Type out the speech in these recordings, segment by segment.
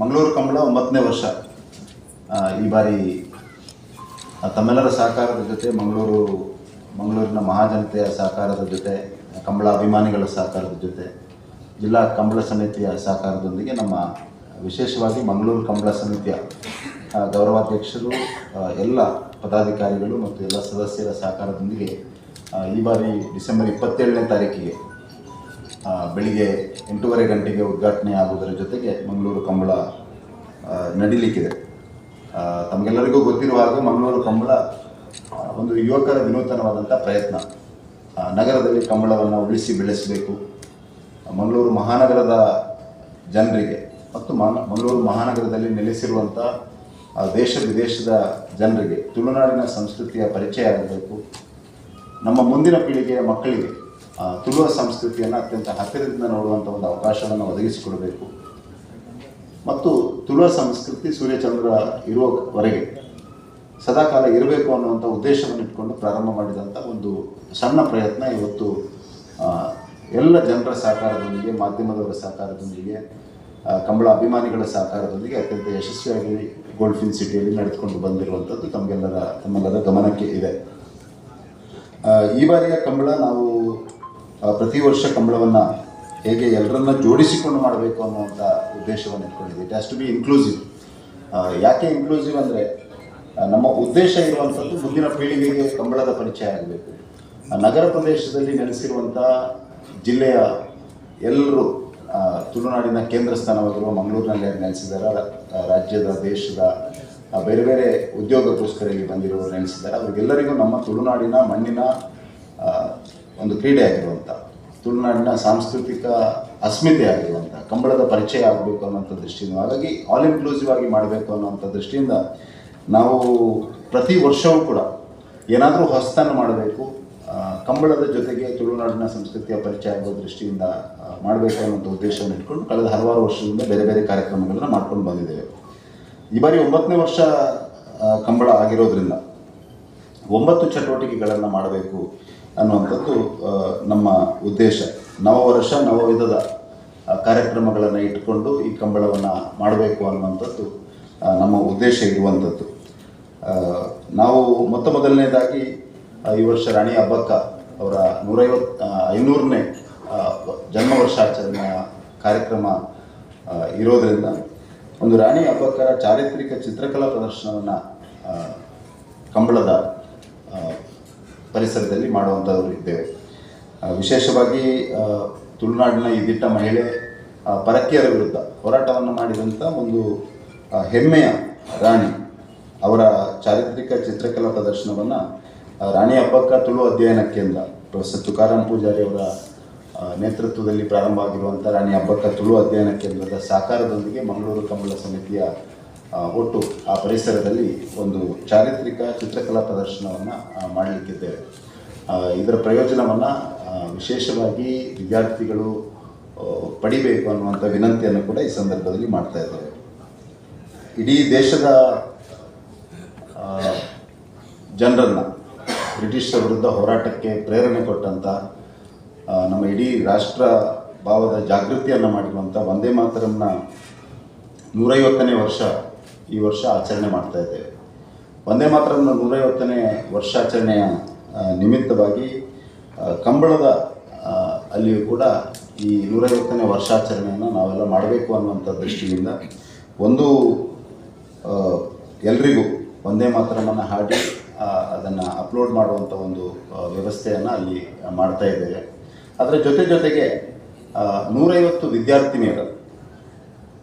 ಮಂಗಳೂರು ಕಂಬಳ ಒಂಬತ್ತನೇ ವರ್ಷ. ಈ ಬಾರಿ ತಮ್ಮೆಲ್ಲರ ಸಹಕಾರದ ಜೊತೆ ಮಂಗಳೂರು, ಮಂಗಳೂರಿನ ಮಹಾಜನತೆಯ ಸಹಕಾರದ ಜೊತೆ, ಕಂಬಳ ಅಭಿಮಾನಿಗಳ ಸಹಕಾರದ ಜೊತೆ, ಜಿಲ್ಲಾ ಕಂಬಳ ಸಮಿತಿಯ ಸಹಕಾರದೊಂದಿಗೆ ನಮ್ಮ ವಿಶೇಷವಾಗಿ ಮಂಗಳೂರು ಕಂಬಳ ಸಮಿತಿಯ ಗೌರವಾಧ್ಯಕ್ಷರು ಎಲ್ಲ ಪದಾಧಿಕಾರಿಗಳು ಮತ್ತು ಎಲ್ಲ ಸದಸ್ಯರ ಸಹಕಾರದೊಂದಿಗೆ ಈ ಬಾರಿ ಡಿಸೆಂಬರ್ ಇಪ್ಪತ್ತೇಳನೇ ತಾರೀಕಿಗೆ ಬೆಳಿಗ್ಗೆ ಎಂಟೂವರೆ ಗಂಟೆಗೆ ಉದ್ಘಾಟನೆ ಆಗುವುದರ ಜೊತೆಗೆ ಮಂಗಳೂರು ಕಂಬಳ ನಡೀಲಿಕ್ಕಿದೆ. ತಮಗೆಲ್ಲರಿಗೂ ಗೊತ್ತಿರುವ ಹಾಗೆ ಮಂಗಳೂರು ಕಂಬಳ ಒಂದು ಯುವಕರ ವಿನೂತನವಾದಂಥ ಪ್ರಯತ್ನ. ನಗರದಲ್ಲಿ ಕಂಬಳವನ್ನು ಉಳಿಸಿ ಬೆಳೆಸಬೇಕು. ಮಂಗಳೂರು ಮಹಾನಗರದ ಜನರಿಗೆ ಮತ್ತು ಮಂಗಳೂರು ಮಹಾನಗರದಲ್ಲಿ ನೆಲೆಸಿರುವಂಥ ದೇಶ ವಿದೇಶದ ಜನರಿಗೆ ತುಳುನಾಡಿನ ಸಂಸ್ಕೃತಿಯ ಪರಿಚಯ ಆಗಬೇಕು. ನಮ್ಮ ಮುಂದಿನ ಪೀಳಿಗೆಯ ಮಕ್ಕಳಿಗೆ ತುಳುವ ಸಂಸ್ಕೃತಿಯನ್ನು ಅತ್ಯಂತ ಹತ್ತಿರದಿಂದ ನೋಡುವಂಥ ಒಂದು ಅವಕಾಶವನ್ನು ಒದಗಿಸಿಕೊಡಬೇಕು. ಮತ್ತು ತುಳುವ ಸಂಸ್ಕೃತಿ ಸೂರ್ಯಚಂದ್ರ ಇರುವವರೆಗೆ ಸದಾಕಾಲ ಇರಬೇಕು ಅನ್ನುವಂಥ ಉದ್ದೇಶವನ್ನು ಇಟ್ಕೊಂಡು ಪ್ರಾರಂಭ ಮಾಡಿದಂಥ ಒಂದು ಸಣ್ಣ ಪ್ರಯತ್ನ ಇವತ್ತು ಎಲ್ಲ ಜನರ ಸಹಕಾರದೊಂದಿಗೆ, ಮಾಧ್ಯಮದವರ ಸಹಕಾರದೊಂದಿಗೆ ಕಂಬಳ ಅಭಿಮಾನಿಗಳ ಸಹಕಾರದೊಂದಿಗೆ ಅತ್ಯಂತ ಯಶಸ್ವಿಯಾಗಿ ಗೋಲ್ಫಿನ್ ಸಿಟಿಯಲ್ಲಿ ನಡೆದುಕೊಂಡು ಬಂದಿರುವಂಥದ್ದು ತಮಗೆಲ್ಲರ ತಮ್ಮೆಲ್ಲರ ಗಮನಕ್ಕೆ ಇದೆ. ಈ ಬಾರಿಯ ಕಂಬಳ ನಾವು ಪ್ರತಿ ವರ್ಷ ಕಂಬಳವನ್ನು ಹೇಗೆ ಎಲ್ಲರನ್ನ ಜೋಡಿಸಿಕೊಂಡು ಮಾಡಬೇಕು ಅನ್ನುವಂಥ ಉದ್ದೇಶವನ್ನು ಇಟ್ಕೊಂಡಿದ್ದೀವಿ. It has to be inclusive ಯಾಕೆ ಇನ್ಕ್ಲೂಸಿವ್ ಅಂದರೆ ನಮ್ಮ ಉದ್ದೇಶ ಇರುವಂಥದ್ದು ಮುಂದಿನ ಪೀಳಿಗೆಗೆ ಕಂಬಳದ ಪರಿಚಯ ಆಗಬೇಕು. ನಗರ ಪ್ರದೇಶದಲ್ಲಿ ನೆಲೆಸಿರುವಂಥ ಜಿಲ್ಲೆಯ ಎಲ್ಲರೂ ತುಳುನಾಡಿನ ಕೇಂದ್ರ ಸ್ಥಾನವಾಗಿರುವ ಮಂಗಳೂರಿನಲ್ಲಿ ನೆಲೆಸಿದ್ದಾರೆ. ರಾಜ್ಯದ, ದೇಶದ ಬೇರೆ ಬೇರೆ ಉದ್ಯೋಗಕ್ಕೋಸ್ಕರ ಇಲ್ಲಿ ಬಂದಿರೋರು ನೆಲೆಸಿದ್ದಾರೆ. ಅವರಿಗೆಲ್ಲರಿಗೂ ನಮ್ಮ ತುಳುನಾಡಿನ ಮಣ್ಣಿನ ಒಂದು ಕ್ರೀಡೆ ಆಗಿರುವಂಥ ತುಳುನಾಡಿನ ಸಾಂಸ್ಕೃತಿಕ ಅಸ್ಮಿತೆ ಆಗಿರುವಂಥ ಕಂಬಳದ ಪರಿಚಯ ಆಗಬೇಕು ಅನ್ನೋಂಥ ದೃಷ್ಟಿಯಿಂದ, ಹಾಗಾಗಿ ಆಲ್ ಇನ್ಕ್ಲೂಸಿವ್ ಆಗಿ ಮಾಡಬೇಕು ಅನ್ನೋಂಥ ದೃಷ್ಟಿಯಿಂದ ನಾವು ಪ್ರತಿ ವರ್ಷವೂ ಕೂಡ ಏನಾದರೂ ಹೊಸತನ್ನು ಮಾಡಬೇಕು ಕಂಬಳದ ಜೊತೆಗೆ ತುಳುನಾಡಿನ ಸಂಸ್ಕೃತಿಯ ಪರಿಚಯ ಆಗುವ ದೃಷ್ಟಿಯಿಂದ ಮಾಡಬೇಕು ಅನ್ನೋಂಥ ಉದ್ದೇಶವನ್ನು ಇಟ್ಕೊಂಡು ಕಳೆದ ಹಲವಾರು ವರ್ಷದಿಂದ ಬೇರೆ ಬೇರೆ ಕಾರ್ಯಕ್ರಮಗಳನ್ನು ಮಾಡ್ಕೊಂಡು ಬಂದಿದ್ದೇವೆ. ಈ ಬಾರಿ ಒಂಬತ್ತನೇ ವರ್ಷ ಕಂಬಳ ಆಗಿರೋದ್ರಿಂದ, ಒಂಬತ್ತು ಚಟುವಟಿಕೆಗಳನ್ನು ಮಾಡಬೇಕು ಅನ್ನುವಂಥದ್ದು ನಮ್ಮ ಉದ್ದೇಶ. ನವ ವರ್ಷ ನವ ವಿಧದ ಕಾರ್ಯಕ್ರಮಗಳನ್ನು ಇಟ್ಟುಕೊಂಡು ಈ ಕಂಬಳವನ್ನು ಮಾಡಬೇಕು ಅನ್ನುವಂಥದ್ದು ನಮ್ಮ ಉದ್ದೇಶ ಇರುವಂಥದ್ದು. ನಾವು ಮೊತ್ತ ಮೊದಲನೇದಾಗಿ ಈ ವರ್ಷ ರಾಣಿ ಹಬ್ಬಕ್ಕ ಅವರ ನೂರೈವತ್ತು ಐನೂರನೇ ಜನ್ಮ ವರ್ಷಾಚರಣೆಯ ಕಾರ್ಯಕ್ರಮ ಇರೋದರಿಂದ ಒಂದು ರಾಣಿ ಹಬ್ಬಕ್ಕರ ಚಾರಿತ್ರಿಕ ಚಿತ್ರಕಲಾ ಪ್ರದರ್ಶನವನ್ನು ಕಂಬಳದ ಪರಿಸರದಲ್ಲಿ ಮಾಡುವಂಥವ್ರು ಇದ್ದೇವೆ ವಿಶೇಷವಾಗಿ ತುಳುನಾಡಿನ ಈ ದಿಟ್ಟ ಮಹಿಳೆ ಪರಕೀಯರ ವಿರುದ್ಧ ಹೋರಾಟವನ್ನು ಮಾಡಿದಂಥ ಒಂದು ಹೆಮ್ಮೆಯ ರಾಣಿ, ಅವರ ಚಾರಿತ್ರಿಕ ಚಿತ್ರಕಲಾ ಪ್ರದರ್ಶನವನ್ನು ರಾಣಿ ಹಬ್ಬಕ್ಕ ತುಳು ಅಧ್ಯಯನ ಕೇಂದ್ರ ಪ್ರೊಫೆಸರ್ ತುಕಾರಾಮ್ ಪೂಜಾರಿ ಅವರ ನೇತೃತ್ವದಲ್ಲಿ ಪ್ರಾರಂಭ ಆಗಿರುವಂಥ ರಾಣಿ ಹಬ್ಬಕ್ಕ ತುಳು ಅಧ್ಯಯನ ಕೇಂದ್ರದ ಸಹಕಾರದೊಂದಿಗೆ ಮಂಗಳೂರು ಕಂಬಳ ಸಮಿತಿಯ ಒಟ್ಟು ಆ ಪರಿಸರದಲ್ಲಿ ಒಂದು ಚಾರಿತ್ರಿಕ ಚಿತ್ರಕಲಾ ಪ್ರದರ್ಶನವನ್ನು ಮಾಡಲಿಕ್ಕಿದ್ದೇವೆ. ಇದರ ಪ್ರಯೋಜನವನ್ನು ವಿಶೇಷವಾಗಿ ವಿದ್ಯಾರ್ಥಿಗಳು ಪಡಿಬೇಕು ಅನ್ನುವಂಥ ವಿನಂತಿಯನ್ನು ಕೂಡ ಈ ಸಂದರ್ಭದಲ್ಲಿ ಮಾಡ್ತಾ ಇದ್ದೇವೆ. ಇಡೀ ದೇಶದ ಜನರನ್ನು, ಬ್ರಿಟಿಷರ ವಿರುದ್ಧ ಹೋರಾಟಕ್ಕೆ ಪ್ರೇರಣೆ ಕೊಟ್ಟಂಥ ನಮ್ಮ ಇಡೀ ರಾಷ್ಟ್ರ ಭಾವದ ಜಾಗೃತಿಯನ್ನು ಮಾಡಿರುವಂಥ ವಂದೇ ಮಾತರಮ್ನ ನೂರೈವತ್ತನೇ ವರ್ಷ ಈ ವರ್ಷ ಆಚರಣೆ ಮಾಡ್ತಾ ಇದ್ದೇವೆ. ಒಂದೇ ಮಾತ್ರ ನೂರೈವತ್ತನೇ ವರ್ಷಾಚರಣೆಯ ನಿಮಿತ್ತವಾಗಿ ಕಂಬಳದ ಅಲ್ಲಿಯೂ ಕೂಡ ಈ ನೂರೈವತ್ತನೇ ವರ್ಷಾಚರಣೆಯನ್ನು ನಾವೆಲ್ಲ ಮಾಡಬೇಕು ಅನ್ನುವಂಥ ದೃಷ್ಟಿಯಿಂದ ಒಂದು ಎಲ್ರಿಗೂ ಒಂದೇ ಮಾತ್ರವನ್ನು ಹಾಡಿ ಅದನ್ನು ಅಪ್ಲೋಡ್ ಮಾಡುವಂಥ ಒಂದು ವ್ಯವಸ್ಥೆಯನ್ನು ಅಲ್ಲಿ ಮಾಡ್ತಾ ಇದ್ದೇವೆ. ಅದರ ಜೊತೆ ಜೊತೆಗೆ ನೂರೈವತ್ತು ವಿದ್ಯಾರ್ಥಿನಿಯರು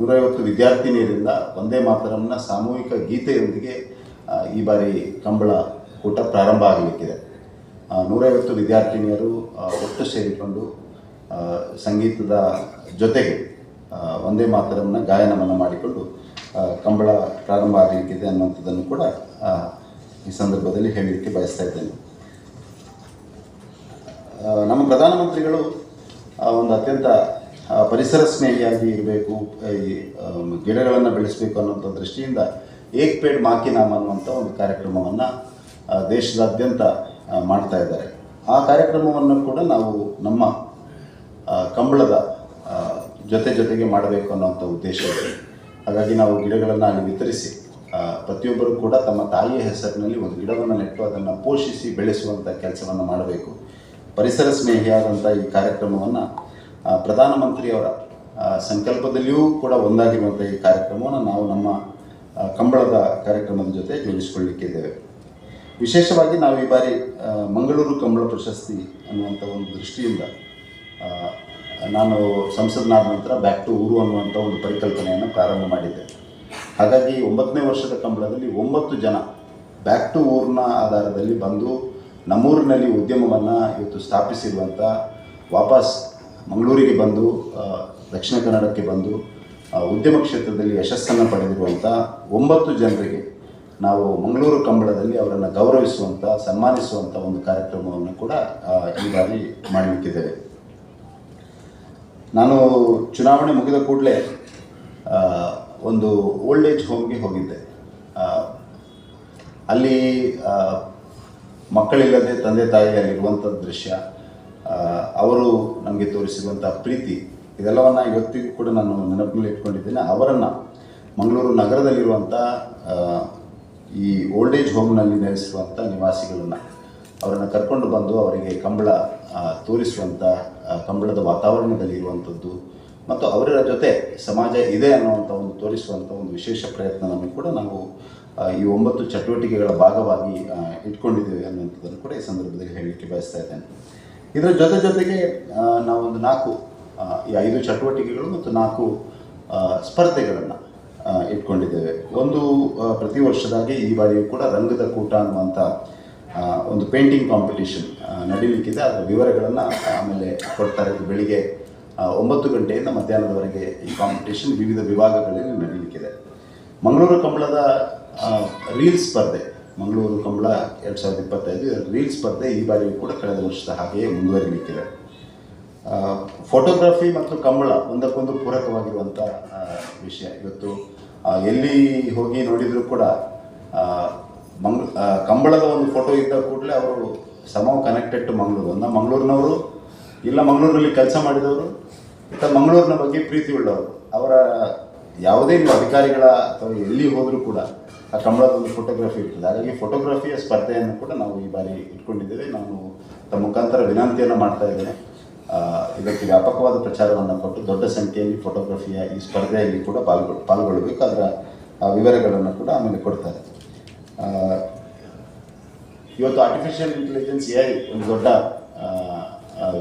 ನೂರೈವತ್ತು ವಿದ್ಯಾರ್ಥಿನಿಯರಿಂದ ಒಂದೇ ಮಾತರಂನ ಸಾಮೂಹಿಕ ಗೀತೆಯೊಂದಿಗೆ ಈ ಬಾರಿ ಕಂಬಳ ಕೂಟ ಪ್ರಾರಂಭ ಆಗಲಿಕ್ಕಿದೆ. ನೂರೈವತ್ತು ವಿದ್ಯಾರ್ಥಿನಿಯರು ಒಟ್ಟು ಸೇರಿಕೊಂಡು ಸಂಗೀತದ ಜೊತೆಗೆ ಒಂದೇ ಮಾತರಂನ ಗಾಯನವನ್ನು ಮಾಡಿಕೊಂಡು ಕಂಬಳ ಪ್ರಾರಂಭ ಆಗಲಿಕ್ಕಿದೆ ಅನ್ನುವಂಥದ್ದನ್ನು ಕೂಡ ಈ ಸಂದರ್ಭದಲ್ಲಿ ಹೇಳಲಿಕ್ಕೆ ಬಯಸ್ತಾ ಇದ್ದೇನೆ. ನಮ್ಮ ಪ್ರಧಾನಮಂತ್ರಿಗಳು ಒಂದು ಅತ್ಯಂತ ಪರಿಸರ ಸ್ನೇಹಿಯಾಗಿ ಇರಬೇಕು, ಈ ಗಿಡಗಳನ್ನು ಬೆಳೆಸಬೇಕು ಅನ್ನೋಂಥ ದೃಷ್ಟಿಯಿಂದ ಏಕ್ ಪೇಡ್ ಮಾಕಿ ನಾಮ್ ಅನ್ನುವಂಥ ಒಂದು ಕಾರ್ಯಕ್ರಮವನ್ನು ದೇಶದಾದ್ಯಂತ ಮಾಡ್ತಾ ಇದ್ದಾರೆ. ಆ ಕಾರ್ಯಕ್ರಮವನ್ನು ಕೂಡ ನಾವು ನಮ್ಮ ಕಂಬಳದ ಜೊತೆ ಜೊತೆಗೆ ಮಾಡಬೇಕು ಅನ್ನೋಂಥ ಉದ್ದೇಶ ಇದೆ. ಹಾಗಾಗಿ ನಾವು ಗಿಡಗಳನ್ನು ಅಲ್ಲಿ ವಿತರಿಸಿ ಪ್ರತಿಯೊಬ್ಬರು ಕೂಡ ತಮ್ಮ ತಾಯಿಯ ಹೆಸರಿನಲ್ಲಿ ಒಂದು ಗಿಡವನ್ನು ನೆಟ್ಟು ಅದನ್ನು ಪೋಷಿಸಿ ಬೆಳೆಸುವಂಥ ಕೆಲಸವನ್ನು ಮಾಡಬೇಕು. ಪರಿಸರ ಸ್ನೇಹಿಯಾದಂಥ ಈ ಕಾರ್ಯಕ್ರಮವನ್ನು ಪ್ರಧಾನಮಂತ್ರಿಯವರ ಸಂಕಲ್ಪದಲ್ಲಿಯೂ ಕೂಡ ಒಂದಾಗಿರುವಂಥ ಈ ಕಾರ್ಯಕ್ರಮವನ್ನು ನಾವು ನಮ್ಮ ಕಂಬಳದ ಕಾರ್ಯಕ್ರಮದ ಜೊತೆ ಜೋಡಿಸಿಕೊಳ್ಳಿಕ್ಕಿದ್ದೇವೆ ವಿಶೇಷವಾಗಿ ನಾವು ಈ ಬಾರಿ ಮಂಗಳೂರು ಕಂಬಳ ಪ್ರಶಸ್ತಿ ಅನ್ನುವಂಥ ಒಂದು ದೃಷ್ಟಿಯಿಂದ ನಾನು ಸಂಸದನಾದ ನಂತರ ಬ್ಯಾಕ್ ಟು ಊರು ಅನ್ನುವಂಥ ಒಂದು ಪರಿಕಲ್ಪನೆಯನ್ನು ಪ್ರಾರಂಭ ಮಾಡಿದ್ದೆ. ಹಾಗಾಗಿ ಒಂಬತ್ತನೇ ವರ್ಷದ ಕಂಬಳದಲ್ಲಿ ಒಂಬತ್ತು ಜನ ಬ್ಯಾಕ್ ಟು ಊರಿನ ಆಧಾರದಲ್ಲಿ ಬಂದು ನಮ್ಮೂರಿನಲ್ಲಿ ಉದ್ಯಮವನ್ನು ಇವತ್ತು ಸ್ಥಾಪಿಸಿರುವಂಥ ವಾಪಸ್ ಮಂಗಳೂರಿಗೆ ಬಂದು ದಕ್ಷಿಣ ಕನ್ನಡಕ್ಕೆ ಬಂದು ಉದ್ಯಮ ಕ್ಷೇತ್ರದಲ್ಲಿ ಯಶಸ್ಸನ್ನು ಪಡೆದಿರುವಂಥ ಒಂಬತ್ತು ಜನರಿಗೆ ನಾವು ಮಂಗಳೂರು ಕಂಬಳದಲ್ಲಿ ಅವರನ್ನು ಗೌರವಿಸುವಂಥ ಸನ್ಮಾನಿಸುವಂಥ ಒಂದು ಕಾರ್ಯಕ್ರಮವನ್ನು ಕೂಡ ಈ ಬಾರಿ ಮಾಡಲಿಕ್ಕಿದ್ದೇವೆ. ನಾನು ಚುನಾವಣೆ ಮುಗಿದ ಕೂಡಲೇ ಒಂದು ಓಲ್ಡ್ ಏಜ್ ಹೋಮ್ಗೆ ಹೋಗಿದ್ದೆ. ಅಲ್ಲಿ ಮಕ್ಕಳಿಲ್ಲದೆ ತಂದೆ ತಾಯಿಯಲ್ಲಿರುವಂಥ ದೃಶ್ಯ ಅವರು ನಮಗೆ ತೋರಿಸಿರುವಂಥ ಪ್ರೀತಿ, ಇದೆಲ್ಲವನ್ನು ಇವತ್ತಿಗೂ ಕೂಡ ನಾನು ನೆನಪಿನಲ್ಲಿ ಇಟ್ಕೊಂಡಿದ್ದೇನೆ. ಅವರನ್ನು ಮಂಗಳೂರು ನಗರದಲ್ಲಿರುವಂಥ ಈ ಓಲ್ಡ್ ಏಜ್ ಹೋಮ್ನಲ್ಲಿ ನೆಲೆಸಿರುವಂಥ ನಿವಾಸಿಗಳನ್ನು ಅವರನ್ನು ಕರ್ಕೊಂಡು ಬಂದು ಅವರಿಗೆ ಕಂಬಳ ತೋರಿಸುವಂಥ ಕಂಬಳದ ವಾತಾವರಣದಲ್ಲಿ ಇರುವಂಥದ್ದು ಮತ್ತು ಅವರ ಜೊತೆ ಸಮಾಜ ಇದೆ ಅನ್ನುವಂಥ ಒಂದು ತೋರಿಸುವಂಥ ಒಂದು ವಿಶೇಷ ಪ್ರಯತ್ನವನ್ನು ಕೂಡ ನಾವು ಈ ಒಂಬತ್ತು ಚಟುವಟಿಕೆಗಳ ಭಾಗವಾಗಿ ಇಟ್ಕೊಂಡಿದ್ದೇವೆ ಅನ್ನುವಂಥದ್ದನ್ನು ಕೂಡ ಈ ಸಂದರ್ಭದಲ್ಲಿ ಹೇಳಲಿಕ್ಕೆ ಬಯಸ್ತಾ ಇದ್ದೇನೆ. ಇದರ ಜೊತೆ ಜೊತೆಗೆ ನಾವೊಂದು ನಾಲ್ಕು ಈ ಐದು ಚಟುವಟಿಕೆಗಳು ಮತ್ತು ನಾಲ್ಕು ಸ್ಪರ್ಧೆಗಳನ್ನು ಇಟ್ಕೊಂಡಿದ್ದೇವೆ. ಒಂದು ಪ್ರತಿ ವರ್ಷದಾಗೆ ಈ ಬಾರಿಯೂ ಕೂಡ ರಂಗದ ಕೂಟ ಅನ್ನುವಂಥ ಒಂದು ಪೇಂಟಿಂಗ್ ಕಾಂಪಿಟೇಷನ್ ನಡೀಲಿಕ್ಕಿದೆ. ಅದರ ವಿವರಗಳನ್ನು ಆಮೇಲೆ ಕೊಡ್ತಾರೆ. ಬೆಳಿಗ್ಗೆ ಒಂಬತ್ತು ಗಂಟೆಯಿಂದ ಮಧ್ಯಾಹ್ನದವರೆಗೆ ಈ ಕಾಂಪಿಟೇಷನ್ ವಿವಿಧ ವಿಭಾಗಗಳಲ್ಲಿ ನಡೀಲಿಕ್ಕಿದೆ. ಮಂಗಳೂರು ಕಂಬಳದ ರೀಲ್ ಸ್ಪರ್ಧೆ. ಮಂಗಳೂರು, ಕಂಬಳ ಎರಡು ಸಾವಿರದ ಇಪ್ಪತ್ತೈದು ರೀಲ್ ಸ್ಪರ್ಧೆ ಈ ಬಾರಿಯೂ ಕೂಡ ಕಳೆದ ವರ್ಷದ ಹಾಗೆಯೇ ಮುಂದುವರಿಲಿಕ್ಕಿದೆ. ಫೋಟೋಗ್ರಫಿ ಮತ್ತು ಕಂಬಳ ಒಂದಕ್ಕೊಂದು ಪೂರಕವಾಗಿರುವಂಥ ವಿಷಯ. ಇವತ್ತು ಎಲ್ಲಿ ಹೋಗಿ ನೋಡಿದರೂ ಕೂಡ ಮಂಗ್ ಕಂಬಳದ ಒಂದು ಫೋಟೋ ಇದ್ದ ಕೂಡಲೇ ಅವರು ಸಮ ಕನೆಕ್ಟೆಡ್ ಟು ಮಂಗಳೂರು. ಒಂದು ಮಂಗಳೂರಿನವರು, ಇಲ್ಲ ಮಂಗಳೂರಿನಲ್ಲಿ ಕೆಲಸ ಮಾಡಿದವರು ಇತ್ತ ಮಂಗಳೂರಿನ ಬಗ್ಗೆ ಪ್ರೀತಿ ಉಳ್ಳವರು. ಅವರ ಯಾವುದೇ ಅಧಿಕಾರಿಗಳ ಅಥವಾ ಎಲ್ಲಿ ಹೋದರೂ ಕೂಡ ಆ ಕಂಬಳದ ಒಂದು ಫೋಟೋಗ್ರಫಿ ಇರ್ತದೆ. ಹಾಗಾಗಿ ಫೋಟೋಗ್ರಫಿಯ ಸ್ಪರ್ಧೆಯನ್ನು ಕೂಡ ನಾವು ಈ ಬಾರಿ ಇಟ್ಕೊಂಡಿದ್ದೇವೆ. ನಾನು ತಮ್ಮ ಮುಖಾಂತರ ವಿನಂತಿಯನ್ನು ಮಾಡ್ತಾ ಇದ್ದೇನೆ. ಇದಕ್ಕೆ ವ್ಯಾಪಕವಾದ ಪ್ರಚಾರವನ್ನು ಕೊಟ್ಟು ದೊಡ್ಡ ಸಂಖ್ಯೆಯಲ್ಲಿ ಫೋಟೋಗ್ರಫಿಯ ಈ ಸ್ಪರ್ಧೆಯಲ್ಲಿ ಕೂಡ ಪಾಲ್ಗೊಳ್, ಪಾಲ್ಗೊಳ್ಳಬೇಕು. ಅದರ ವಿವರಗಳನ್ನು ಕೂಡ ಆಮೇಲೆ ಕೊಡ್ತಾರೆ. ಇವತ್ತು ಆರ್ಟಿಫಿಷಿಯಲ್ ಇಂಟೆಲಿಜೆನ್ಸ್ ಎ ಐ ಒಂದು ದೊಡ್ಡ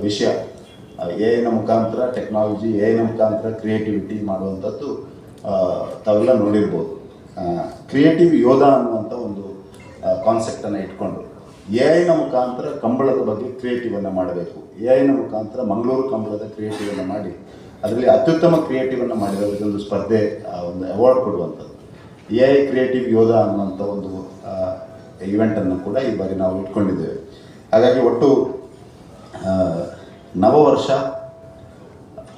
ವಿಷಯ. ಎ ಐನ ಮುಖಾಂತರ ಟೆಕ್ನಾಲಜಿ ಎ ಐನ ಮುಖಾಂತರ ಕ್ರಿಯೇಟಿವಿಟಿ ಮಾಡುವಂಥದ್ದು ತಾವೆಲ್ಲ ನೋಡಿರ್ಬೋದು. ಕ್ರಿಯೇಟಿವ್ ಯೋಧ ಅನ್ನುವಂಥ ಒಂದು ಕಾನ್ಸೆಪ್ಟನ್ನು ಇಟ್ಕೊಂಡು ಎ ಐನ ಮುಖಾಂತರ ಕಂಬಳದ ಬಗ್ಗೆ ಕ್ರಿಯೇಟಿವನ್ನು ಮಾಡಬೇಕು. ಎ ಐನ ಮುಖಾಂತರ ಮಂಗಳೂರು ಕಂಬಳದ ಕ್ರಿಯೇಟಿವನ್ನು ಮಾಡಿ, ಅದರಲ್ಲಿ ಅತ್ಯುತ್ತಮ ಕ್ರಿಯೇಟಿವನ್ನು ಮಾಡಿದವರಿಗೆ ಒಂದು ಸ್ಪರ್ಧೆ ಒಂದು ಅವಾರ್ಡ್ ಕೊಡುವಂಥದ್ದು. ಎ ಐ ಕ್ರಿಯೇಟಿವ್ ಯೋಧ ಅನ್ನುವಂಥ ಒಂದು ಈವೆಂಟನ್ನು ಕೂಡ ಈ ಬಾರಿ ನಾವು ಇಟ್ಕೊಂಡಿದ್ದೇವೆ. ಹಾಗಾಗಿ ಒಟ್ಟು ನವ ವರ್ಷ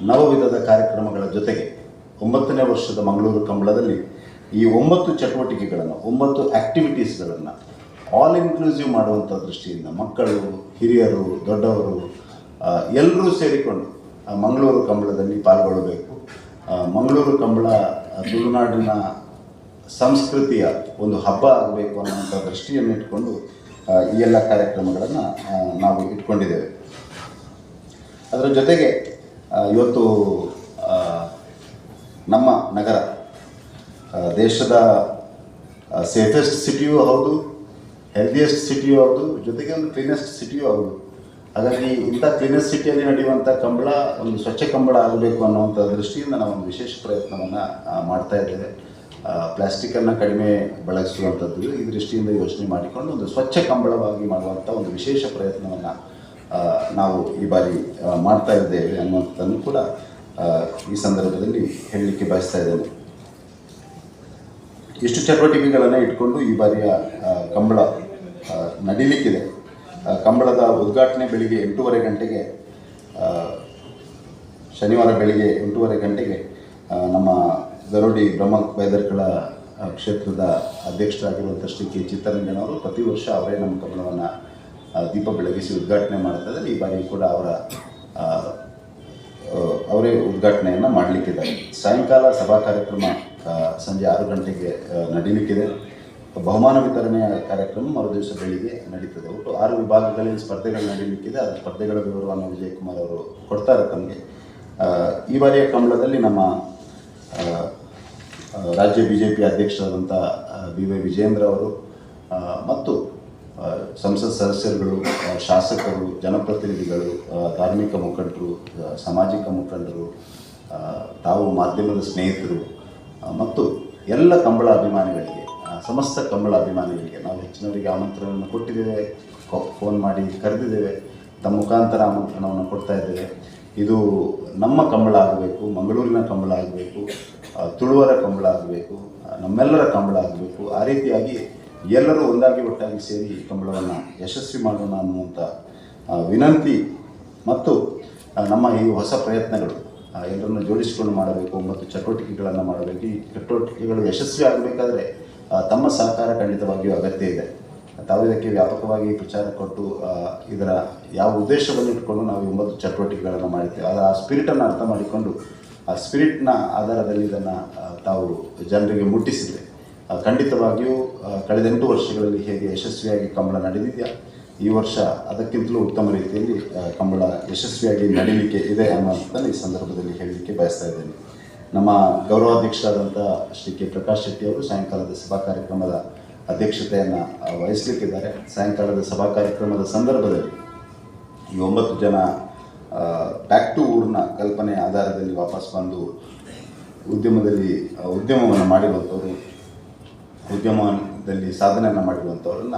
ನವ ವಿಧದ ಕಾರ್ಯಕ್ರಮಗಳ ಜೊತೆಗೆ ಒಂಬತ್ತನೇ ವರ್ಷದ ಮಂಗಳೂರು ಕಂಬಳದಲ್ಲಿ ಈ ಒಂಬತ್ತು ಚಟುವಟಿಕೆಗಳನ್ನು, ಒಂಬತ್ತು ಆ್ಯಕ್ಟಿವಿಟೀಸ್ಗಳನ್ನು ಆಲ್ ಇನ್ಕ್ಲೂಸಿವ್ ಮಾಡುವಂಥ ದೃಷ್ಟಿಯಿಂದ ಮಕ್ಕಳು, ಹಿರಿಯರು, ದೊಡ್ಡವರು ಎಲ್ಲರೂ ಸೇರಿಕೊಂಡು ಮಂಗಳೂರು ಕಂಬಳದಲ್ಲಿ ಪಾಲ್ಗೊಳ್ಳಬೇಕು. ಮಂಗಳೂರು ಕಂಬಳ ತುಳುನಾಡಿನ ಸಂಸ್ಕೃತಿಯ ಒಂದು ಹಬ್ಬ ಆಗಬೇಕು ಅನ್ನುವಂಥ ದೃಷ್ಟಿಯನ್ನು ಇಟ್ಕೊಂಡು ಈ ಎಲ್ಲ ಕಾರ್ಯಕ್ರಮಗಳನ್ನು ನಾವು ಇಟ್ಕೊಂಡಿದ್ದೇವೆ. ಅದರ ಜೊತೆಗೆ ಇವತ್ತು ನಮ್ಮ ನಗರ ದೇಶದ ಸೇಫೆಸ್ಟ್ ಸಿಟಿಯೂ ಹೌದು ಹೆಲ್ದಿಯೆಸ್ಟ್ ಸಿಟಿಯೂ ಹೌದು, ಜೊತೆಗೆ ಒಂದು ಕ್ಲೀನೆಸ್ಟ್ ಸಿಟಿಯೂ ಹೌದು. ಹಾಗಾಗಿ ಇಂಥ ಕ್ಲೀನೆಸ್ಟ್ ಸಿಟಿಯಲ್ಲಿ ನಡೆಯುವಂಥ ಕಂಬಳ, ಒಂದು ಸ್ವಚ್ಛ ಕಂಬಳ ಆಗಬೇಕು ಅನ್ನುವಂಥ ದೃಷ್ಟಿಯಿಂದ ನಾವು ಒಂದು ವಿಶೇಷ ಪ್ರಯತ್ನವನ್ನು ಮಾಡ್ತಾ ಇದ್ದೇವೆ. ಪ್ಲಾಸ್ಟಿಕ್ಕನ್ನು ಕಡಿಮೆ ಬಳಸುವಂಥದ್ದು ಈ ದೃಷ್ಟಿಯಿಂದ ಯೋಚನೆ ಮಾಡಿಕೊಂಡು ಒಂದು ಸ್ವಚ್ಛ ಕಂಬಳವಾಗಿ ಮಾಡುವಂಥ ಒಂದು ವಿಶೇಷ ಪ್ರಯತ್ನವನ್ನು ನಾವು ಈ ಬಾರಿ ಮಾಡ್ತಾ ಇದ್ದೇವೆ ಅನ್ನುವಂಥದ್ದನ್ನು ಕೂಡ ಈ ಸಂದರ್ಭದಲ್ಲಿ ಹೇಳಲಿಕ್ಕೆ ಬಯಸ್ತಾ ಇದ್ದೇನೆ. ಇಷ್ಟು ಚಟುವಟಿಕೆಗಳನ್ನು ಇಟ್ಕೊಂಡು ಈ ಬಾರಿಯ ಕಂಬಳ ನಡೀಲಿಕ್ಕಿದೆ. ಕಂಬಳದ ಉದ್ಘಾಟನೆ ಬೆಳಿಗ್ಗೆ ಎಂಟೂವರೆ ಗಂಟೆಗೆ ಶನಿವಾರ ಬೆಳಿಗ್ಗೆ ಎಂಟೂವರೆ ಗಂಟೆಗೆ ನಮ್ಮ ದರೋಡಿ ಬ್ರಹ್ಮ ಬೈದರ್ಕಳ ಕ್ಷೇತ್ರದ ಅಧ್ಯಕ್ಷರಾಗಿರುವಂಥ ಶ್ರೀ ಕೆ. ಚಿತ್ತರಂಜನ್ ಅವರು ಪ್ರತಿ ವರ್ಷ ಅವರೇ ನಮ್ಮ ಕಂಬಳವನ್ನು ದೀಪ ಬೆಳಗಿಸಿ ಉದ್ಘಾಟನೆ ಮಾಡ್ತಾ ಇದ್ದಾರೆ. ಈ ಬಾರಿ ಕೂಡ ಅವರ ಅವರ ಉದ್ಘಾಟನೆಯನ್ನು ಮಾಡಲಿಕ್ಕಿದ್ದಾರೆ. ಸಾಯಂಕಾಲ ಸಭಾ ಕಾರ್ಯಕ್ರಮ ಸಂಜೆ ಆರು ಗಂಟೆಗೆ ನಡೀಲಿಕ್ಕಿದೆ. ಬಹುಮಾನ ವಿತರಣೆಯ ಕಾರ್ಯಕ್ರಮ ಮರುದಿವಸ ಬೆಳಿಗ್ಗೆ ನಡೀತದೆ. ಒಟ್ಟು ಆರು ವಿಭಾಗಗಳಲ್ಲಿ ಸ್ಪರ್ಧೆಗಳು ನಡೀಲಿಕ್ಕಿದೆ. ಆ ಸ್ಪರ್ಧೆಗಳ ವಿವರವನ್ನು ವಿಜಯಕುಮಾರ್ ಅವರು ಕೊಡ್ತಾರೆ ತಮಗೆ. ಈ ಬಾರಿಯ ಕಮಲದಲ್ಲಿ ನಮ್ಮ ರಾಜ್ಯ ಬಿ ಜೆ ಪಿ ಅಧ್ಯಕ್ಷರಾದಂಥ ಬಿ ವೈ ವಿಜೇಂದ್ರ ಅವರು ಮತ್ತು ಸಂಸತ್ ಸದಸ್ಯರುಗಳು ಶಾಸಕರು, ಜನಪ್ರತಿನಿಧಿಗಳು ಧಾರ್ಮಿಕ ಮುಖಂಡರು ಸಾಮಾಜಿಕ ಮುಖಂಡರು ತಾವು ಮಾಧ್ಯಮದ ಸ್ನೇಹಿತರು ಮತ್ತು ಎಲ್ಲ ಕಂಬಳ ಅಭಿಮಾನಿಗಳಿಗೆ ಸಮಸ್ತ ಕಂಬಳ ಅಭಿಮಾನಿಗಳಿಗೆ ನಾವು ಹೆಚ್ಚಿನವರಿಗೆ ಆಮಂತ್ರಣವನ್ನು ಕೊಟ್ಟಿದ್ದೇವೆ. ಫೋನ್ ಮಾಡಿ ಕರೆದಿದ್ದೇವೆ. ತಮ್ಮ ಮುಖಾಂತರ ಆಮಂತ್ರಣವನ್ನು ಕೊಡ್ತಾ ಇದ್ದೇವೆ. ಇದು ನಮ್ಮ ಕಂಬಳ ಆಗಬೇಕು, ಮಂಗಳೂರಿನ ಕಂಬಳ ಆಗಬೇಕು ತುಳುವರ ಕಂಬಳ ಆಗಬೇಕು ನಮ್ಮೆಲ್ಲರ ಕಂಬಳ ಆಗಬೇಕು. ಆ ರೀತಿಯಾಗಿ ಎಲ್ಲರೂ ಒಂದಾಗಿ ಒಟ್ಟಾಗಿ ಸೇರಿ ಕಂಬಳವನ್ನು ಯಶಸ್ವಿ ಮಾಡೋಣ ಅನ್ನುವಂಥ ವಿನಂತಿ ಮತ್ತು ನಮ್ಮ ಈ ಹೊಸ ಪ್ರಯತ್ನಗಳು ಎಲ್ಲರನ್ನು ಜೋಡಿಸಿಕೊಂಡು ಮಾಡಬೇಕು ಮತ್ತು ಚಟುವಟಿಕೆಗಳನ್ನು ಮಾಡಬೇಕು. ಈ ಚಟುವಟಿಕೆಗಳು ಯಶಸ್ವಿ ಆಗಬೇಕಾದ್ರೆ ತಮ್ಮ ಸಹಕಾರ ಖಂಡಿತವಾಗಿಯೂ ಅಗತ್ಯ ಇದೆ. ತಾವು ಇದಕ್ಕೆ ವ್ಯಾಪಕವಾಗಿ ಪ್ರಚಾರ ಕೊಟ್ಟು ಇದರ ಯಾವ ಉದ್ದೇಶವನ್ನು ಇಟ್ಕೊಂಡು ನಾವು ಒಂಬತ್ತು ಚಟುವಟಿಕೆಗಳನ್ನು ಮಾಡಿದ್ದೇವೆ ಅದು ಆ ಸ್ಪಿರಿಟನ್ನು ಅರ್ಥ ಮಾಡಿಕೊಂಡು ಆ ಸ್ಪಿರಿಟ್ನ ಆಧಾರದಲ್ಲಿ ಇದನ್ನು ತಾವು ಜನರಿಗೆ ಮುಟ್ಟಿಸಿದರೆ ಆ, ಖಂಡಿತವಾಗಿಯೂ ಕಳೆದ ಎಂಟು ವರ್ಷಗಳಲ್ಲಿ ಹೇಗೆ ಯಶಸ್ವಿಯಾಗಿ ಕಂಬಳ ನಡೆದಿದೆಯಾ? ಈ ವರ್ಷ ಅದಕ್ಕಿಂತಲೂ ಉತ್ತಮ ರೀತಿಯಲ್ಲಿ ಕಂಬಳ ಯಶಸ್ವಿಯಾಗಿ ನಡೀಲಿಕ್ಕೆ ಇದೆ ಅನ್ನೋದನ್ನು ಈ ಸಂದರ್ಭದಲ್ಲಿ ಹೇಳಲಿಕ್ಕೆ ಬಯಸ್ತಾ ಇದ್ದೇನೆ. ನಮ್ಮ ಗೌರವಾಧ್ಯಕ್ಷರಾದಂಥ ಶ್ರೀ ಕೆ. ಪ್ರಕಾಶ್ ಶೆಟ್ಟಿ ಅವರು ಸಾಯಂಕಾಲದ ಸಭಾ ಕಾರ್ಯಕ್ರಮದ ಅಧ್ಯಕ್ಷತೆಯನ್ನು ವಹಿಸಲಿಕ್ಕಿದ್ದಾರೆ. ಸಾಯಂಕಾಲದ ಸಭಾ ಕಾರ್ಯಕ್ರಮದ ಸಂದರ್ಭದಲ್ಲಿ ಈ ಒಂಬತ್ತು ಜನ ಬ್ಯಾಕ್ ಟು ಊರ್ನ ಕಲ್ಪನೆ ಆಧಾರದಲ್ಲಿ ವಾಪಸ್ ಬಂದು ಉದ್ಯಮದಲ್ಲಿ ಉದ್ಯಮವನ್ನು ಮಾಡಿರುವಂಥವರು ಉದ್ಯಮದಲ್ಲಿ ಸಾಧನೆಯನ್ನು ಮಾಡಿರುವಂಥವ್ರನ್ನ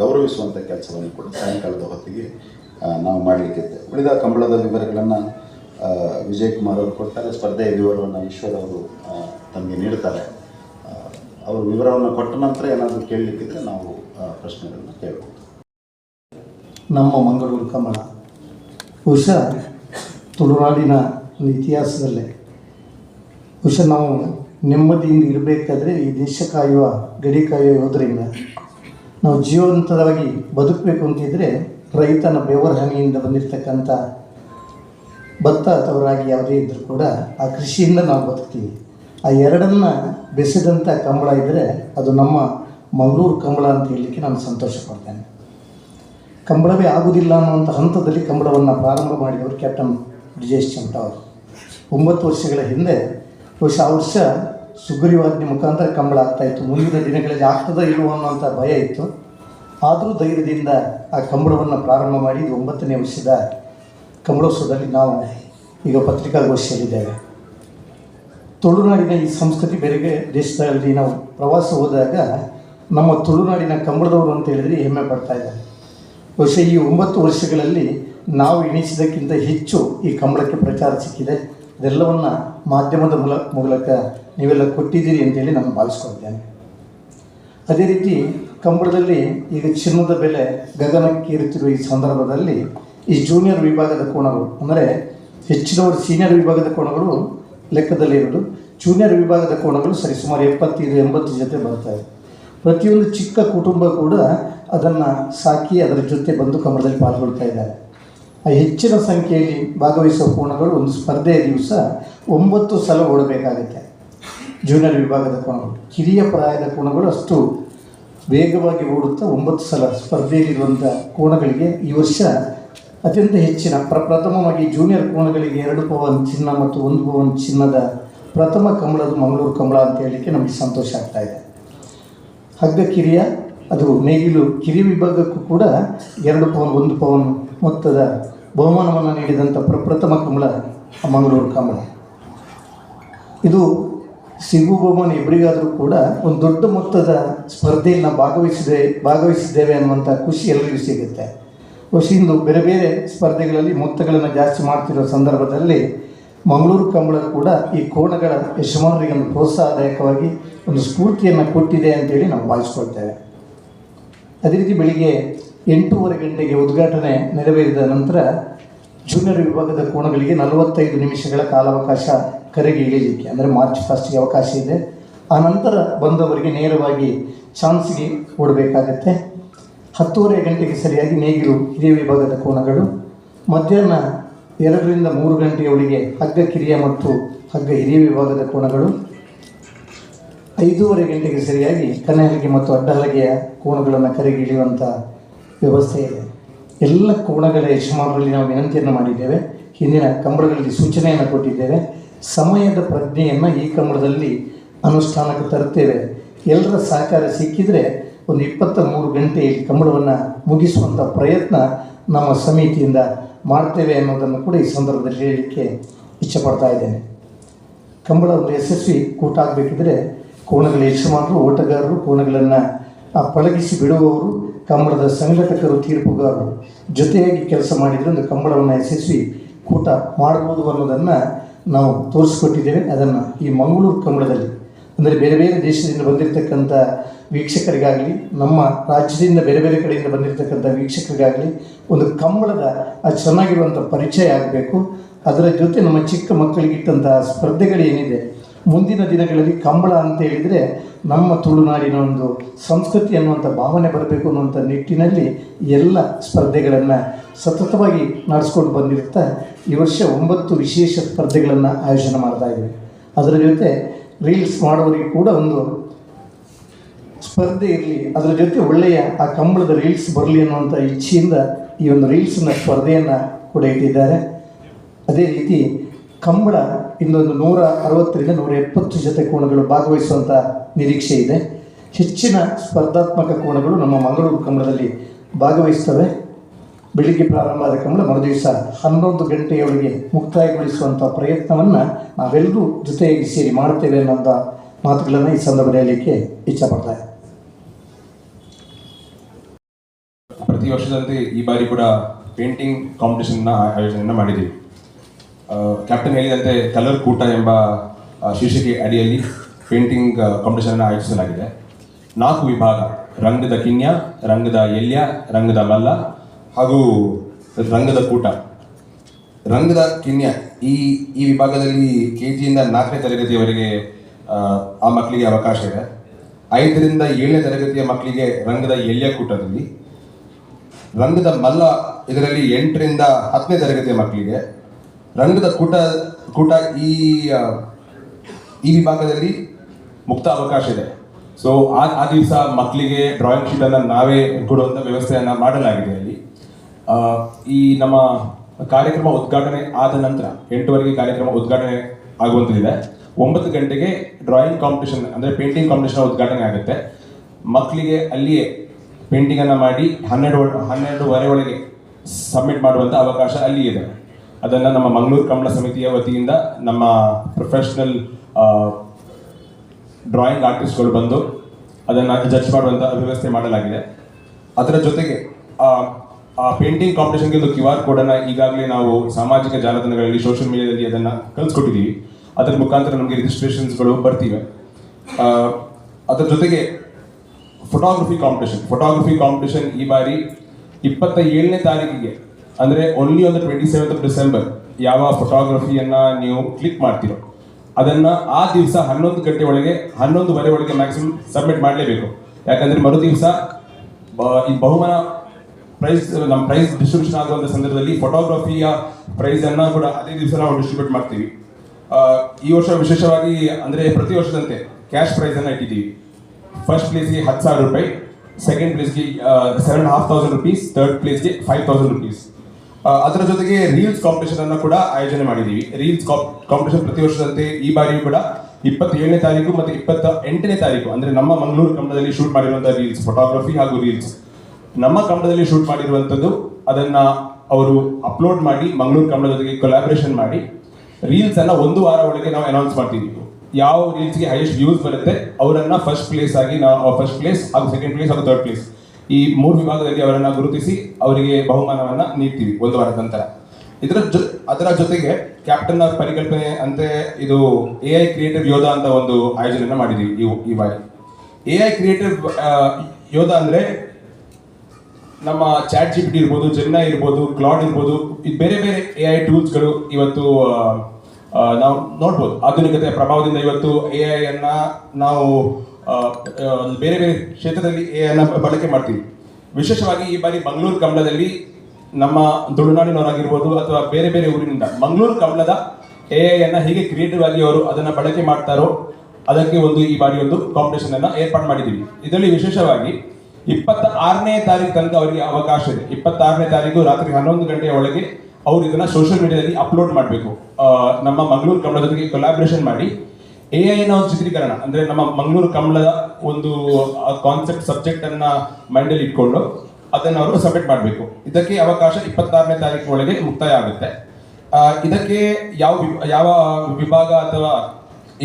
ಗೌರವಿಸುವಂಥ ಕೆಲಸವನ್ನು ಕೂಡ ಸಾಯಂಕಾಲದ ಹೊತ್ತಿಗೆ ನಾವು ಮಾಡಲಿಕ್ಕಿದ್ದೆ ಉಳಿದ ಕಂಬಳದ ವಿವರಗಳನ್ನು ವಿಜಯ್ ಕುಮಾರ್ ಅವರು ಕೊಡ್ತಾರೆ. ಸ್ಪರ್ಧೆಯ ವಿವರವನ್ನು ಈಶ್ವರ್ ಅವರು ತಮಗೆ ನೀಡ್ತಾರೆ. ಅವರು ವಿವರವನ್ನು ಕೊಟ್ಟ ನಂತರ ಏನಾದರೂ ಕೇಳಲಿಕ್ಕಿದ್ರೆ ನಾವು ಪ್ರಶ್ನೆಗಳನ್ನು ಕೇಳ್ಬೋದು. ನಮ್ಮ ಮಂಗಳೂರು ಕಮಲ ಬಹುಶಃ ತುಳುನಾಡಿನ ಇತಿಹಾಸದಲ್ಲೇ. ಬಹುಶಃ ನಾವು ನೆಮ್ಮದಿಯಿಂದ ಇರಬೇಕಾದ್ರೆ ಈ ದೇಶ ಕಾಯುವ, ಗಡಿ ಕಾಯುವ ಯೋಧರಿಂದ ನಾವು ಜೀವಂತವಾಗಿ ಬದುಕಬೇಕು ಅಂತಿದ್ರೆ ರೈತನ ಬೆವರ ಹನಿಯಿಂದ ಬಂದಿರತಕ್ಕಂಥ ಭತ್ತ ಅಥವಾ ರಾಗಿ ಯಾವುದೇ ಇದ್ದರೂ ಕೂಡ ಆ ಕೃಷಿಯಿಂದ ನಾವು ಬದುಕ್ತೀವಿ. ಆ ಎರಡನ್ನ ಬೆಸೆದಂಥ ಕಂಬಳ ಇದ್ದರೆ ಅದು ನಮ್ಮ ಮಂಗಳೂರು ಕಂಬಳ ಅಂತ ಹೇಳಲಿಕ್ಕೆ ನಾನು ಸಂತೋಷ ಪಡ್ತೇನೆ. ಕಂಬಳವೇ ಆಗುವುದಿಲ್ಲ ಅನ್ನುವಂಥ ಹಂತದಲ್ಲಿ ಕಂಬಳವನ್ನು ಪ್ರಾರಂಭ ಮಾಡಿದವರು ಕ್ಯಾಪ್ಟನ್ ಬ್ರಿಜೇಶ್ ಚಮಟ ಅವರು. ಒಂಬತ್ತು ವರ್ಷಗಳ ಹಿಂದೆ ಬಹುಶಃ ವರ್ಷ ಸುಗ್ರೀವಾಜ್ಞೆ ಮುಖಾಂತರ ಕಂಬಳ ಆಗ್ತಾಯಿತ್ತು ಮುಂದಿನ ದಿನಗಳಲ್ಲಿ ಆಗ್ತದೋ ಇಲ್ಲ ಅನ್ನುವಂಥ ಭಯ ಇತ್ತು. ಆದರೂ ಧೈರ್ಯದಿಂದ ಆ ಕಂಬಳವನ್ನು ಪ್ರಾರಂಭ ಮಾಡಿ ಒಂಬತ್ತನೇ ವರ್ಷದ ಕಂಬಳೋತ್ಸವದಲ್ಲಿ ನಾವು ಈಗ ಪತ್ರಿಕಾಗೋಷ್ಠಿಯಲ್ಲಿದ್ದೇವೆ. ತುಳುನಾಡಿನ ಈ ಸಂಸ್ಕೃತಿ ಬೇರೆ ದೇಶದಲ್ಲಿ ನಾವು ಪ್ರವಾಸ ಹೋದಾಗ ನಮ್ಮ ತುಳುನಾಡಿನ ಕಂಬಳದವರು ಅಂತ ಹೇಳಿದರೆ ಹೆಮ್ಮೆ ಪಡ್ತಾ ಇದ್ದಾರೆ. ಬಹುಶಃ ಈ ಒಂಬತ್ತು ವರ್ಷಗಳಲ್ಲಿ ನಾವು ಎಣಿಸಿದ್ದಕ್ಕಿಂತ ಹೆಚ್ಚು ಈ ಕಂಬಳಕ್ಕೆ ಪ್ರಚಾರ ಸಿಕ್ಕಿದೆ. ಇದೆಲ್ಲವನ್ನು ಮಾಧ್ಯಮದ ಮೂಲ, ಮೂಲಕ ನೀವೆಲ್ಲ ಕೊಟ್ಟಿದ್ದೀರಿ ಅಂತೇಳಿ ನಾನು ಭಾವಿಸ್ಕೊಳ್ತೇನೆ. ಅದೇ ರೀತಿ ಕಂಬಳದಲ್ಲಿ ಈಗ ಚಿನ್ನದ ಬೆಲೆ ಗಗನಕ್ಕೇರುತ್ತಿರುವ ಈ ಸಂದರ್ಭದಲ್ಲಿ ಈ ಜೂನಿಯರ್ ವಿಭಾಗದ ಕೋಣಗಳು, ಅಂದರೆ ಹೆಚ್ಚಿನವರು ಸೀನಿಯರ್ ವಿಭಾಗದ ಕೋಣಗಳು ಲೆಕ್ಕದಲ್ಲಿರೋದು ಜೂನಿಯರ್ ವಿಭಾಗದ ಕೋಣಗಳು ಸರಿಸುಮಾರು ಎಪ್ಪತ್ತೈದು, ಎಂಬತ್ತು ಜೊತೆ ಬರ್ತವೆ ಪ್ರತಿಯೊಂದು ಚಿಕ್ಕ ಕುಟುಂಬ ಕೂಡ ಅದನ್ನು ಸಾಕಿ ಅದರ ಜೊತೆ ಬಂದು ಕಂಬಳದಲ್ಲಿ ಪಾಲ್ಗೊಳ್ತಾ ಇದ್ದಾರೆ. ಹೆಚ್ಚಿನ ಸಂಖ್ಯೆಯಲ್ಲಿ ಭಾಗವಹಿಸುವ ಕೋಣಗಳು ಒಂದು ಸ್ಪರ್ಧೆಯ ದಿವಸ ಒಂಬತ್ತು ಸಲ ಓಡಬೇಕಾಗುತ್ತೆ. ಜೂನಿಯರ್ ವಿಭಾಗದ ಕೋಣಗಳು. ಕಿರಿಯ ಪ್ರಾಯದ ಕೋಣಗಳು ಅಷ್ಟು ವೇಗವಾಗಿ ಓಡುತ್ತಾ ಒಂಬತ್ತು ಸಲ ಸ್ಪರ್ಧೆಯಲ್ಲಿರುವಂಥ ಕೋಣಗಳಿಗೆ ಈ ವರ್ಷ ಅತ್ಯಂತ ಹೆಚ್ಚಿನ ಪ್ರ, ಪ್ರಥಮವಾಗಿ ಜೂನಿಯರ್ ಕೋಣಗಳಿಗೆ ಎರಡು ಪವನ್ ಚಿನ್ನ ಮತ್ತು ಒಂದು ಪವನ್ ಚಿನ್ನದ ಪ್ರಥಮ ಕಂಬಳದ ಮಂಗಳೂರು ಕಂಬಳ ಅಂತ ಹೇಳಲಿಕ್ಕೆ ನಮಗೆ ಸಂತೋಷ ಆಗ್ತಾ ಇದೆ. ಹಗ್ಗ ಕಿರಿಯ, ಅದು ನೇಗಿಲು ಕಿರಿಯ ವಿಭಾಗಕ್ಕೂ ಕೂಡ ಎರಡು ಪವನ್, ಒಂದು ಪವನ್ ಮೊತ್ತದ ಬಹುಮಾನವನ್ನು ನೀಡಿದಂಥ ಪ್ರಪ್ರಥಮ ಕಂಬಳ ಮಂಗಳೂರು ಕಂಬಳ ಇದು ಸಿಗು ಬಹುಮಾನ ಇಬ್ಬರಿಗಾದರೂ ಕೂಡ ಒಂದು ದೊಡ್ಡ ಮೊತ್ತದ ಸ್ಪರ್ಧೆಯಲ್ಲಿ ನಾವು ಭಾಗವಹಿಸಿದೆ, ಭಾಗವಹಿಸಿದ್ದೇವೆ ಅನ್ನುವಂಥ ಖುಷಿ ಎಲ್ಲರಿಗೂ ಸಿಗುತ್ತೆ. ಖುಷಿಯಿಂದ ಬೇರೆ ಬೇರೆ ಸ್ಪರ್ಧೆಗಳಲ್ಲಿ ಮೊತ್ತಗಳನ್ನು ಜಾಸ್ತಿ ಮಾಡ್ತಿರೋ ಸಂದರ್ಭದಲ್ಲಿ ಮಂಗಳೂರು ಕಂಬಳ ಕೂಡ ಈ ಕೋಣಗಳ ಯಶಮಾನರಿಗೆ ಒಂದು ಪ್ರೋತ್ಸಾಹದಾಯಕವಾಗಿ ಒಂದು ಸ್ಫೂರ್ತಿಯನ್ನು ಕೊಟ್ಟಿದೆ ಅಂತೇಳಿ ನಾವು ಭಾವಿಸ್ಕೊಳ್ತೇವೆ. ಅದೇ ರೀತಿ ಬೆಳಿಗ್ಗೆ ಎಂಟೂವರೆ ಗಂಟೆಗೆ ಉದ್ಘಾಟನೆ ನೆರವೇರಿದ ನಂತರ ಜೂನಿಯರ್ ವಿಭಾಗದ ಕೋಣಗಳಿಗೆ ನಲವತ್ತೈದು ನಿಮಿಷಗಳ ಕಾಲಾವಕಾಶ ಕರೆಗೆ ಇಳಿಯಲಿಕ್ಕೆ, ಅಂದರೆ ಮಾರ್ಚ್ ಫಸ್ಟ್ಗೆ ಅವಕಾಶ ಇದೆ. ಆ ನಂತರ ಬಂದವರಿಗೆ ನೇರವಾಗಿ ಚಾನ್ಸ್ಗೆ ಓಡಬೇಕಾಗತ್ತೆ ಹತ್ತೂವರೆ ಗಂಟೆಗೆ ಸರಿಯಾಗಿ ನೇಗಿಲು ಹಿರಿಯ ವಿಭಾಗದ ಕೋಣಗಳು. ಮಧ್ಯಾಹ್ನ ಎರಡರಿಂದ ಮೂರು ಗಂಟೆಯವರೆಗೆ ಹಗ್ಗ ಕಿರಿಯ ಮತ್ತು ಹಗ್ಗ ಹಿರಿಯ ವಿಭಾಗದ ಕೋಣಗಳು. ಐದೂವರೆ ಗಂಟೆಗೆ ಸರಿಯಾಗಿ ಕನ್ನಹಲಿಗೆ ಮತ್ತು ಅಡ್ಡಹಲಗೆಯ ಕೋಣಗಳನ್ನು ಕರೆಗಿಳಿಯುವಂಥ ವ್ಯವಸ್ಥೆ ಇದೆ. ಎಲ್ಲ ಕೋಣಗಳ ಯಜಮಾನರಲ್ಲಿ ನಾವು ವಿನಂತಿಯನ್ನು ಮಾಡಿದ್ದೇವೆ. ಹಿಂದಿನ ಕಂಬಳಗಳಲ್ಲಿ ಸೂಚನೆಯನ್ನು ಕೊಟ್ಟಿದ್ದೇವೆ. ಸಮಯದ ಪ್ರಜ್ಞೆಯನ್ನು ಈ ಕಂಬಳದಲ್ಲಿ ಅನುಷ್ಠಾನಕ್ಕೆ ತರುತ್ತೇವೆ. ಎಲ್ಲರ ಸಹಕಾರ ಸಿಕ್ಕಿದರೆ ಒಂದು ಇಪ್ಪತ್ತ ಮೂರು ಗಂಟೆಯಲ್ಲಿ ಕಂಬಳವನ್ನು ಮುಗಿಸುವಂಥ ಪ್ರಯತ್ನ ನಮ್ಮ ಸಮಿತಿಯಿಂದ ಮಾಡ್ತೇವೆ ಅನ್ನೋದನ್ನು ಕೂಡ ಈ ಸಂದರ್ಭದಲ್ಲಿ ಹೇಳಲಿಕ್ಕೆ ಇಚ್ಛಪಡ್ತಾ ಇದ್ದೇನೆ. ಕಂಬಳ ಒಂದು ಯಶಸ್ವಿ ಕೂಟ ಆಗಬೇಕಿದ್ರೆ ಕೋಣಗಳ ಯಜಮಾನರು, ಓಟಗಾರರು ಕೋಣಗಳನ್ನು ಪಳಗಿಸಿ ಬಿಡುವವರು, ಕಂಬಳದ ಸಂಘಟಕರು, ತೀರ್ಪುಗಾರರು ಜೊತೆಯಾಗಿ ಕೆಲಸ ಮಾಡಿದರೆ ಒಂದು ಕಂಬಳವನ್ನು ಯಶಸ್ವಿ ಕೂಟ ಮಾಡಬಹುದು ಅನ್ನೋದನ್ನು ನಾವು ತೋರಿಸ್ಕೊಟ್ಟಿದ್ದೇವೆ. ಅದನ್ನು ಈ ಮಂಗಳೂರು ಕಂಬಳದಲ್ಲಿ, ಅಂದರೆ ಬೇರೆ ಬೇರೆ ದೇಶದಿಂದ ಬಂದಿರತಕ್ಕಂಥ ವೀಕ್ಷಕರಿಗಾಗಲಿ, ನಮ್ಮ ರಾಜ್ಯದಿಂದ ಬೇರೆ ಬೇರೆ ಕಡೆಯಿಂದ ಬಂದಿರತಕ್ಕಂಥ ವೀಕ್ಷಕರಿಗಾಗಲಿ, ಒಂದು ಕಂಬಳದ ಆ ಚೆನ್ನಾಗಿರುವಂಥ ಪರಿಚಯ ಆಗಬೇಕು. ಅದರ ಜೊತೆ ನಮ್ಮ ಚಿಕ್ಕ ಮಕ್ಕಳಿಗಿಟ್ಟಂಥ ಸ್ಪರ್ಧೆಗಳೇನಿದೆ ಮುಂದಿನ ದಿನಗಳಲ್ಲಿ ಕಂಬಳ ಅಂತ ಹೇಳಿದರೆ ನಮ್ಮ ತುಳುನಾಡಿನ ಒಂದು ಸಂಸ್ಕೃತಿ ಅನ್ನುವಂಥ ಭಾವನೆ ಬರಬೇಕು ಅನ್ನುವಂಥ ನಿಟ್ಟಿನಲ್ಲಿ ಎಲ್ಲ ಸ್ಪರ್ಧೆಗಳನ್ನು ಸತತವಾಗಿ ನಡೆಸ್ಕೊಂಡು ಬಂದಿರ್ತಾ ಈ ವರ್ಷ ಒಂಬತ್ತು ವಿಶೇಷ ಸ್ಪರ್ಧೆಗಳನ್ನು ಆಯೋಜನೆ ಮಾಡ್ತಾ ಇದ್ದೀವಿ. ಅದರ ಜೊತೆ ರೀಲ್ಸ್ ಮಾಡುವವರಿಗೆ ಕೂಡ ಒಂದು ಸ್ಪರ್ಧೆ ಇರಲಿ, ಅದರ ಜೊತೆ ಒಳ್ಳೆಯ ಆ ಕಂಬಳದ ರೀಲ್ಸ್ ಬರಲಿ ಅನ್ನುವಂಥ ಇಚ್ಛೆಯಿಂದ ಈ ಒಂದು ರೀಲ್ಸ್ನ ಸ್ಪರ್ಧೆಯನ್ನು ಕೂಡ ಇಟ್ಟಿದ್ದಾರೆ. ಅದೇ ರೀತಿ ಕಂಬಳ ಇನ್ನೊಂದು ನೂರ ಅರವತ್ತರಿಂದ ನೂರ ಎಪ್ಪತ್ತು ಜೊತೆ ಕೋಣಗಳು ಭಾಗವಹಿಸುವಂಥ ನಿರೀಕ್ಷೆ ಇದೆ. ಹೆಚ್ಚಿನ ಸ್ಪರ್ಧಾತ್ಮಕ ಕೋಣಗಳು ನಮ್ಮ ಮಂಗಳೂರು ಕಂಬಳದಲ್ಲಿ ಭಾಗವಹಿಸ್ತವೆ. ಬೆಳಿಗ್ಗೆ ಪ್ರಾರಂಭ ಆದ ಕಮಲ ಮರುದಿವಸ ಹನ್ನೊಂದು ಗಂಟೆಯೊಳಗೆ ಮುಕ್ತಾಯಗೊಳಿಸುವಂಥ ಪ್ರಯತ್ನವನ್ನು ನಾವೆಲ್ಲರೂ ಜೊತೆಯಾಗಿ ಸೇರಿ ಮಾಡುತ್ತೇವೆ ಅನ್ನೋಂಥ ಮಾತುಗಳನ್ನು ಈ ಸಂದರ್ಭದಲ್ಲಿ ಹೇಳಲಿಕ್ಕೆ ಇಚ್ಛಪಡ್ತಾ ಇದ್ದೀನಿ. ಪ್ರತಿ ವರ್ಷದಂತೆ ಈ ಬಾರಿ ಕೂಡ ಪೇಂಟಿಂಗ್ ಕಾಂಪಿಟೇಷನ್ನ ಆಯೋಜನೆಯನ್ನು ಮಾಡಿದ್ದೀವಿ. ಕ್ಯಾಪ್ಟನ್ ಹೇಳಿದಂತೆ ಕಲರ್ ಕೂಟ ಎಂಬ ಶೀರ್ಷಿಕೆ ಅಡಿಯಲ್ಲಿ ಪೇಂಟಿಂಗ್ ಕಾಂಪಿಟೇಷನ್ ಆಯೋಜಿಸಲಾಗಿದೆ. ನಾಲ್ಕು ವಿಭಾಗ, ರಂಗದ ಕಿನ್ಯ, ರಂಗದ ಎಲ್ಯ, ರಂಗದ ಮಲ್ಲ ಹಾಗೂ ರಂಗದ ಕೂಟ. ರಂಗದ ಕಿನ್ಯ, ಈ ಈ ವಿಭಾಗದಲ್ಲಿ ಕೆ ಜಿಯಿಂದ ನಾಲ್ಕನೇ ತರಗತಿಯವರೆಗೆ ಆ ಮಕ್ಕಳಿಗೆ ಅವಕಾಶ ಇದೆ. ಐದರಿಂದ ಏಳನೇ ತರಗತಿಯ ಮಕ್ಕಳಿಗೆ ರಂಗದ ಎಲ್ಯ ಕೂಟದಲ್ಲಿ. ರಂಗದ ಮಲ್ಲ ಇದರಲ್ಲಿ ಎಂಟರಿಂದ ಹತ್ತನೇ ತರಗತಿಯ ಮಕ್ಕಳಿಗೆ ರಂಗದ ಕೂಟ ಕೂಟ ಈ ಈ ವಿಭಾಗದಲ್ಲಿ ಮುಕ್ತ ಅವಕಾಶ ಇದೆ. ಸೊ ಆ ಆ ದಿವಸ ಮಕ್ಕಳಿಗೆ ಡ್ರಾಯಿಂಗ್ ಶೀಟನ್ನು ನಾವೇ ಕೊಡುವಂಥ ವ್ಯವಸ್ಥೆಯನ್ನು ಮಾಡಲಾಗಿದೆ ಅಲ್ಲಿ. ಈ ನಮ್ಮ ಕಾರ್ಯಕ್ರಮ ಉದ್ಘಾಟನೆ ಆದ ನಂತರ, ಎಂಟುವರೆಗೆ ಕಾರ್ಯಕ್ರಮ ಉದ್ಘಾಟನೆ ಆಗುವಂಥದ್ದಿದೆ. ಒಂಬತ್ತು ಗಂಟೆಗೆ ಡ್ರಾಯಿಂಗ್ ಕಾಂಪಿಟೇಷನ್ ಅಂದರೆ ಪೇಂಟಿಂಗ್ ಕಾಂಪಿಟೇಷನ್ ಉದ್ಘಾಟನೆ ಆಗುತ್ತೆ. ಮಕ್ಕಳಿಗೆ ಅಲ್ಲಿಯೇ ಪೇಂಟಿಂಗನ್ನು ಮಾಡಿ ಹನ್ನೆರಡು, ಹನ್ನೆರಡುವರೆ ಒಳಗೆ ಸಬ್ಮಿಟ್ ಮಾಡುವಂಥ ಅವಕಾಶ ಅಲ್ಲಿ ಇದೆ. ಅದನ್ನು ನಮ್ಮ ಮಂಗಳೂರು ಕಮಲ ಸಮಿತಿಯ ವತಿಯಿಂದ ನಮ್ಮ ಪ್ರೊಫೆಷ್ನಲ್ ಡ್ರಾಯಿಂಗ್ ಆರ್ಟಿಸ್ಟ್ಗಳು ಬಂದು ಅದನ್ನು ಜಡ್ಜ್ ಮಾಡುವಂಥ ವ್ಯವಸ್ಥೆ ಮಾಡಲಾಗಿದೆ. ಅದರ ಜೊತೆಗೆ, ಆ ಪೇಂಟಿಂಗ್ ಕಾಂಪಿಟೇಷನ್ಗೆ ಒಂದು ಕ್ಯೂ ಆರ್ ಕೋಡನ್ನು ಈಗಾಗಲೇ ನಾವು ಸಾಮಾಜಿಕ ಜಾಲತಾಣಗಳಲ್ಲಿ ಸೋಷಿಯಲ್ ಮೀಡಿಯಾದಲ್ಲಿ ಅದನ್ನು ಕಲಿಸ್ಕೊಟ್ಟಿದ್ದೀವಿ ಅದರ ಮುಖಾಂತರ ನಮಗೆ ರಿಜಿಸ್ಟ್ರೇಷನ್ಸ್ಗಳು ಬರ್ತಿವೆ. ಅದರ ಜೊತೆಗೆ ಫೋಟೋಗ್ರಫಿ ಕಾಂಪಿಟೇಷನ್ ಫೋಟೋಗ್ರಫಿ ಕಾಂಪಿಟೇಷನ್ ಈ ಬಾರಿ ಇಪ್ಪತ್ತ ಏಳನೇ ತಾರೀಕಿಗೆ ಅಂದರೆ ಓನ್ಲಿ ಒಂದು ಟ್ವೆಂಟಿ ಸೆವೆಂತ್ ಆಫ್ ಡಿಸೆಂಬರ್ ಯಾವ ಫೋಟೋಗ್ರಫಿಯನ್ನು ನೀವು ಕ್ಲಿಕ್ ಮಾಡ್ತೀರೋ, ಅದನ್ನು ಆ ದಿವಸ ಹನ್ನೊಂದು ಗಂಟೆ ಒಳಗೆ, ಹನ್ನೊಂದುವರೆ ಒಳಗೆ ಮ್ಯಾಕ್ಸಿಮಮ್ ಸಬ್ಮಿಟ್ ಮಾಡಲೇಬೇಕು. ಯಾಕಂದರೆ ಮರು ದಿವಸ ಈ ಬಹುಮಾನ ಪ್ರೈಸ್ ನಮ್ಮ ಪ್ರೈಸ್ ಡಿಸ್ಟ್ರಿಬ್ಯೂಷನ್ ಆಗುವಂಥ ಸಂದರ್ಭದಲ್ಲಿ ಫೋಟೋಗ್ರಫಿಯ ಪ್ರೈಸನ್ನು ಕೂಡ ಅದೇ ದಿವಸ ನಾವು ಡಿಸ್ಟ್ರಿಬ್ಯೂಟ್ ಮಾಡ್ತೀವಿ. ಈ ವರ್ಷ ವಿಶೇಷವಾಗಿ ಅಂದರೆ ಪ್ರತಿ ವರ್ಷದಂತೆ ಕ್ಯಾಶ್ ಪ್ರೈಸನ್ನು ಇಟ್ಟಿದ್ದೀವಿ. ಫಸ್ಟ್ ಪ್ಲೇಸ್ಗೆ ಹತ್ತು ಸಾವಿರ ರೂಪಾಯಿ ಸೆಕೆಂಡ್ ಪ್ಲೇಸ್ಗೆ seven half thousand rupees third ಪ್ಲೇಸ್ಗೆ ಫೈವ್ ತೌಸಂಡ್ ರುಪೀಸ್ ಅದರ ಜೊತೆಗೆ ರೀಲ್ಸ್ ಕಾಂಪಿಟೇಷನ್ ಅನ್ನು ಕೂಡ ಆಯೋಜನೆ ಮಾಡಿದ್ದೀವಿ. ರೀಲ್ಸ್ ಕಾಂಪಿಟೇಷನ್ ಪ್ರತಿ ವರ್ಷದಂತೆ ಈ ಬಾರಿಯೂ ಕೂಡ ಇಪ್ಪತ್ತೇಳನೇ ತಾರೀಕು ಮತ್ತು ಇಪ್ಪತ್ತ ಎಂಟನೇ ತಾರೀಕು, ಅಂದರೆ ನಮ್ಮ ಮಂಗಳೂರು ಕಂಬದಲ್ಲಿ ಶೂಟ್ ಮಾಡಿರುವಂತಹ ರೀಲ್ಸ್ ಫೋಟೋಗ್ರಫಿ ಹಾಗೂ ರೀಲ್ಸ್ ನಮ್ಮ ಕಂಬದಲ್ಲಿ ಶೂಟ್ ಮಾಡಿರುವಂಥದ್ದು, ಅದನ್ನ ಅವರು ಅಪ್ಲೋಡ್ ಮಾಡಿ, ಮಂಗಳೂರು ಕಂಬದ ಜೊತೆಗೆ ಕೊಲಾಬ್ರೇಷನ್ ಮಾಡಿ ರೀಲ್ಸ್ ಅನ್ನ ಒಂದು ವಾರ ಒಳಗೆ ನಾವು ಅನೌನ್ಸ್ ಮಾಡ್ತೀವಿ. ಯಾವ ರೀಲ್ಸ್ಗೆ ಹೈಯೆಸ್ಟ್ ವ್ಯೂಸ್ ಬರುತ್ತೆ, ಅವರನ್ನ ಫಸ್ಟ್ ಪ್ಲೇಸ್ ಆಗಿ ನಾವು ಫಸ್ಟ್ ಪ್ಲೇಸ್ ಹಾಗೂ ಸೆಕೆಂಡ್ ಪ್ಲೇಸ್ ಹಾಗೂ ಥರ್ಡ್ ಪ್ಲೇಸ್ ಈ ಮೂರು ವಿಭಾಗದಲ್ಲಿ ಅವರನ್ನ ಗುರುತಿಸಿ ಅವರಿಗೆ ಬಹುಮಾನವನ್ನ ನೀಡ್ತೀವಿ ಒಂದು ವಾರದ ನಂತರ. ಇದರ ಜೊ, ಅದರ ಜೊತೆಗೆ ಕ್ಯಾಪ್ಟನ್ ಅವರ ಪರಿಕಲ್ಪನೆ ಅಂತೆ ಇದು ಎ ಐ ಕ್ರಿಯೇಟಿವ್ ಯೋಧ ಅಂತ ಒಂದು ಆಯೋಜನೆಯನ್ನ ಮಾಡಿದ್ದೀವಿ ಈ ಈ ಬಾರಿ. ಎ ಐ ಕ್ರಿಯೇಟಿವ್ ಯೋಧ ಅಂದ್ರೆ ನಮ್ಮ ಚಾಟ್ ಜಿ ಪಿ ಟಿ ಇರ್ಬೋದು ಜೆನ್ನಾ ಇರ್ಬೋದು ಕ್ಲಾಡ್ ಇರ್ಬೋದು, ಇದು ಬೇರೆ ಬೇರೆ ಎ ಐ ಟೂಲ್ಸ್ಗಳು ಇವತ್ತು ನಾವು ನೋಡ್ಬೋದು. ಆಧುನಿಕತೆಯ ಪ್ರಭಾವದಿಂದ ಇವತ್ತು ಎ ಐ ಅನ್ನ ನಾವು ಬೇರೆ ಬೇರೆ ಕ್ಷೇತ್ರದಲ್ಲಿ ಬಳಕೆ ಮಾಡ್ತೀವಿ. ವಿಶೇಷವಾಗಿ ಈ ಬಾರಿ ಮಂಗಳೂರು ಕಮಲದಲ್ಲಿ ನಮ್ಮ ತುಳುನಾಡಿನವರಾಗಿರ್ಬೋದು ಅಥವಾ ಬೇರೆ ಬೇರೆ ಊರಿನಿಂದ ಮಂಗಳೂರು ಕಮಲದ ಎ ಅನ್ನ ಹೇಗೆ ಕ್ರಿಯೇಟಿವ್ ಆಗಿ ಅವರು ಅದನ್ನ ಬಳಕೆ ಮಾಡ್ತಾರೋ ಅದಕ್ಕೆ ಒಂದು ಈ ಬಾರಿ ಒಂದು ಕಾಂಪಿಟೇಷನ್ ಅನ್ನ ಏರ್ಪಾಡು ಮಾಡಿದ್ದೀವಿ. ಇದರಲ್ಲಿ ವಿಶೇಷವಾಗಿ ಇಪ್ಪತ್ತ ಆರನೇ ತಾರೀಕು ತನಕ ಅವರಿಗೆ ಅವಕಾಶ ಇದೆ. ಇಪ್ಪತ್ತಾರನೇ ತಾರೀಕು ರಾತ್ರಿ ಹನ್ನೊಂದು ಗಂಟೆಯ ಒಳಗೆ ಅವರು ಇದನ್ನ ಸೋಷಿಯಲ್ ಮೀಡಿಯಾದಲ್ಲಿ ಅಪ್ಲೋಡ್ ಮಾಡಬೇಕು. ನಮ್ಮ ಮಂಗಳೂರು ಕಮಲದೊಂದಿಗೆ ಕೊಲಾಬ್ರೇಷನ್ ಮಾಡಿ. ಎ ನ ಒಂದು ಚಿತ್ರೀಕರಣ, ಅಂದ್ರೆ ನಮ್ಮ ಮಂಗಳೂರು ಕಮಲದ ಒಂದು ಕಾನ್ಸೆಪ್ಟ್ ಸಬ್ಜೆಕ್ಟ್ ಅನ್ನ ಮೈಂಡ್ ಅಲ್ಲಿ ಇಟ್ಕೊಂಡು ಅದನ್ನ ಅವರು ಸಬ್ಮಿಟ್ ಮಾಡಬೇಕು. ಇದಕ್ಕೆ ಅವಕಾಶ ಇಪ್ಪತ್ತಾರನೇ ತಾರೀಕು ಒಳಗೆ ಮುಕ್ತಾಯ ಆಗುತ್ತೆ. ಇದಕ್ಕೆ ಯಾವ ಯಾವ ವಿಭಾಗ ಅಥವಾ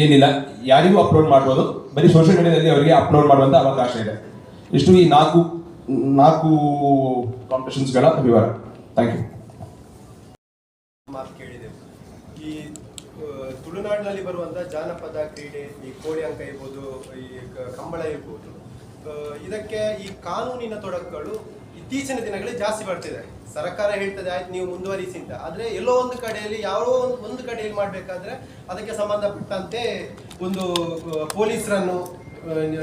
ಏನಿಲ್ಲ, ಯಾರಿಗೂ ಅಪ್ಲೋಡ್ ಮಾಡ್ಬೋದು. ಬರೀ ಸೋಷಿಯಲ್ ಮೀಡಿಯಾದಲ್ಲಿ ಅವರಿಗೆ ಅಪ್ಲೋಡ್ ಮಾಡುವಂತ ಅವಕಾಶ ಇದೆ. ಇಷ್ಟು ಈ ನಾಲ್ಕು ನಾಲ್ಕು ಕಾಂಪಿಟೇಷನ್ಸ್ಗಳ ವಿವರ. ಥ್ಯಾಂಕ್ ಯು ಮಾತು ಕೇಳಿದೆವು ಈ ಆ, ತುಳುನಾಡಿನಲ್ಲಿ ಬರುವಂತಹ ಜಾನಪದ ಕ್ರೀಡೆ, ಈ ಕೋಳಿ ಅಂಕ ಇರ್ಬೋದು, ಈ ಕಂಬಳ ಇರ್ಬೋದು ಇದಕ್ಕೆ ಈ ಕಾನೂನಿನ ತೊಡಕುಗಳು ಇತ್ತೀಚಿನ ದಿನಗಳಲ್ಲಿ ಜಾಸ್ತಿ ಬರ್ತಿದೆ. ಸರ್ಕಾರ ಹೇಳ್ತದೆ, ಆಯ್ತು, ನೀವು ಮುಂದುವರಿಸಿ ಅಂತ. ಆದರೆ ಎಲ್ಲೋ ಒಂದು ಕಡೆಯಲ್ಲಿ, ಯಾರೋ ಒಂದು ಒಂದು ಕಡೆಯಲ್ಲಿ ಮಾಡಬೇಕಾದ್ರೆ ಅದಕ್ಕೆ ಸಂಬಂಧಪಟ್ಟಂತೆ ಒಂದು ಪೊಲೀಸರನ್ನು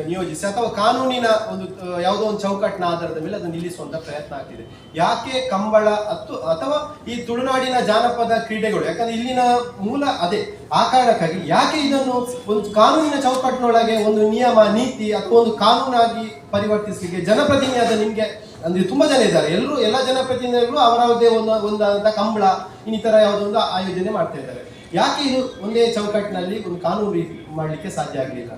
ನಿಯೋಜಿಸಿ ಅಥವಾ ಕಾನೂನಿನ ಒಂದು ಯಾವುದೋ ಒಂದು ಚೌಕಟ್ಟಿನ ಆಧಾರದ ಮೇಲೆ ಅದನ್ನು ನಿಲ್ಲಿಸುವಂತ ಪ್ರಯತ್ನ ಆಗ್ತಿದೆ. ಯಾಕೆ ಕಂಬಳ ಅತ್ತು, ಅಥವಾ ಈ ತುಳುನಾಡಿನ ಜಾನಪದ ಕ್ರೀಡೆಗಳು, ಯಾಕಂದ್ರೆ ಇಲ್ಲಿನ ಮೂಲ ಅದೇ, ಆ ಕಾರಣಕ್ಕಾಗಿ ಯಾಕೆ ಇದನ್ನು ಒಂದು ಕಾನೂನಿನ ಚೌಕಟ್ಟಿನೊಳಗೆ ಒಂದು ನಿಯಮ, ನೀತಿ ಅಥವಾ ಒಂದು ಕಾನೂನಾಗಿ ಪರಿವರ್ತಿಸಲಿಕ್ಕೆ ಜನಪ್ರತಿನಿಧಿ ನಿಮಗೆ ನಿಮ್ಗೆ, ಅಂದ್ರೆ ತುಂಬಾ ಜನ ಇದ್ದಾರೆ. ಎಲ್ಲರೂ, ಎಲ್ಲ ಜನಪ್ರತಿನಿಧಿಗಳು ಅವರದೇ ಒಂದು, ಒಂದಾದಂತ ಕಂಬಳ, ಇನ್ನಿತರ ಯಾವುದೋ ಒಂದು ಆಯೋಜನೆ ಮಾಡ್ತಾ ಇದ್ದಾರೆ. ಯಾಕೆ ಇದು ಒಂದೇ ಚೌಕಟ್ಟಿನಲ್ಲಿ ಒಂದು ಕಾನೂನು ಮಾಡಲಿಕ್ಕೆ ಸಾಧ್ಯ ಆಗಲಿಲ್ಲ?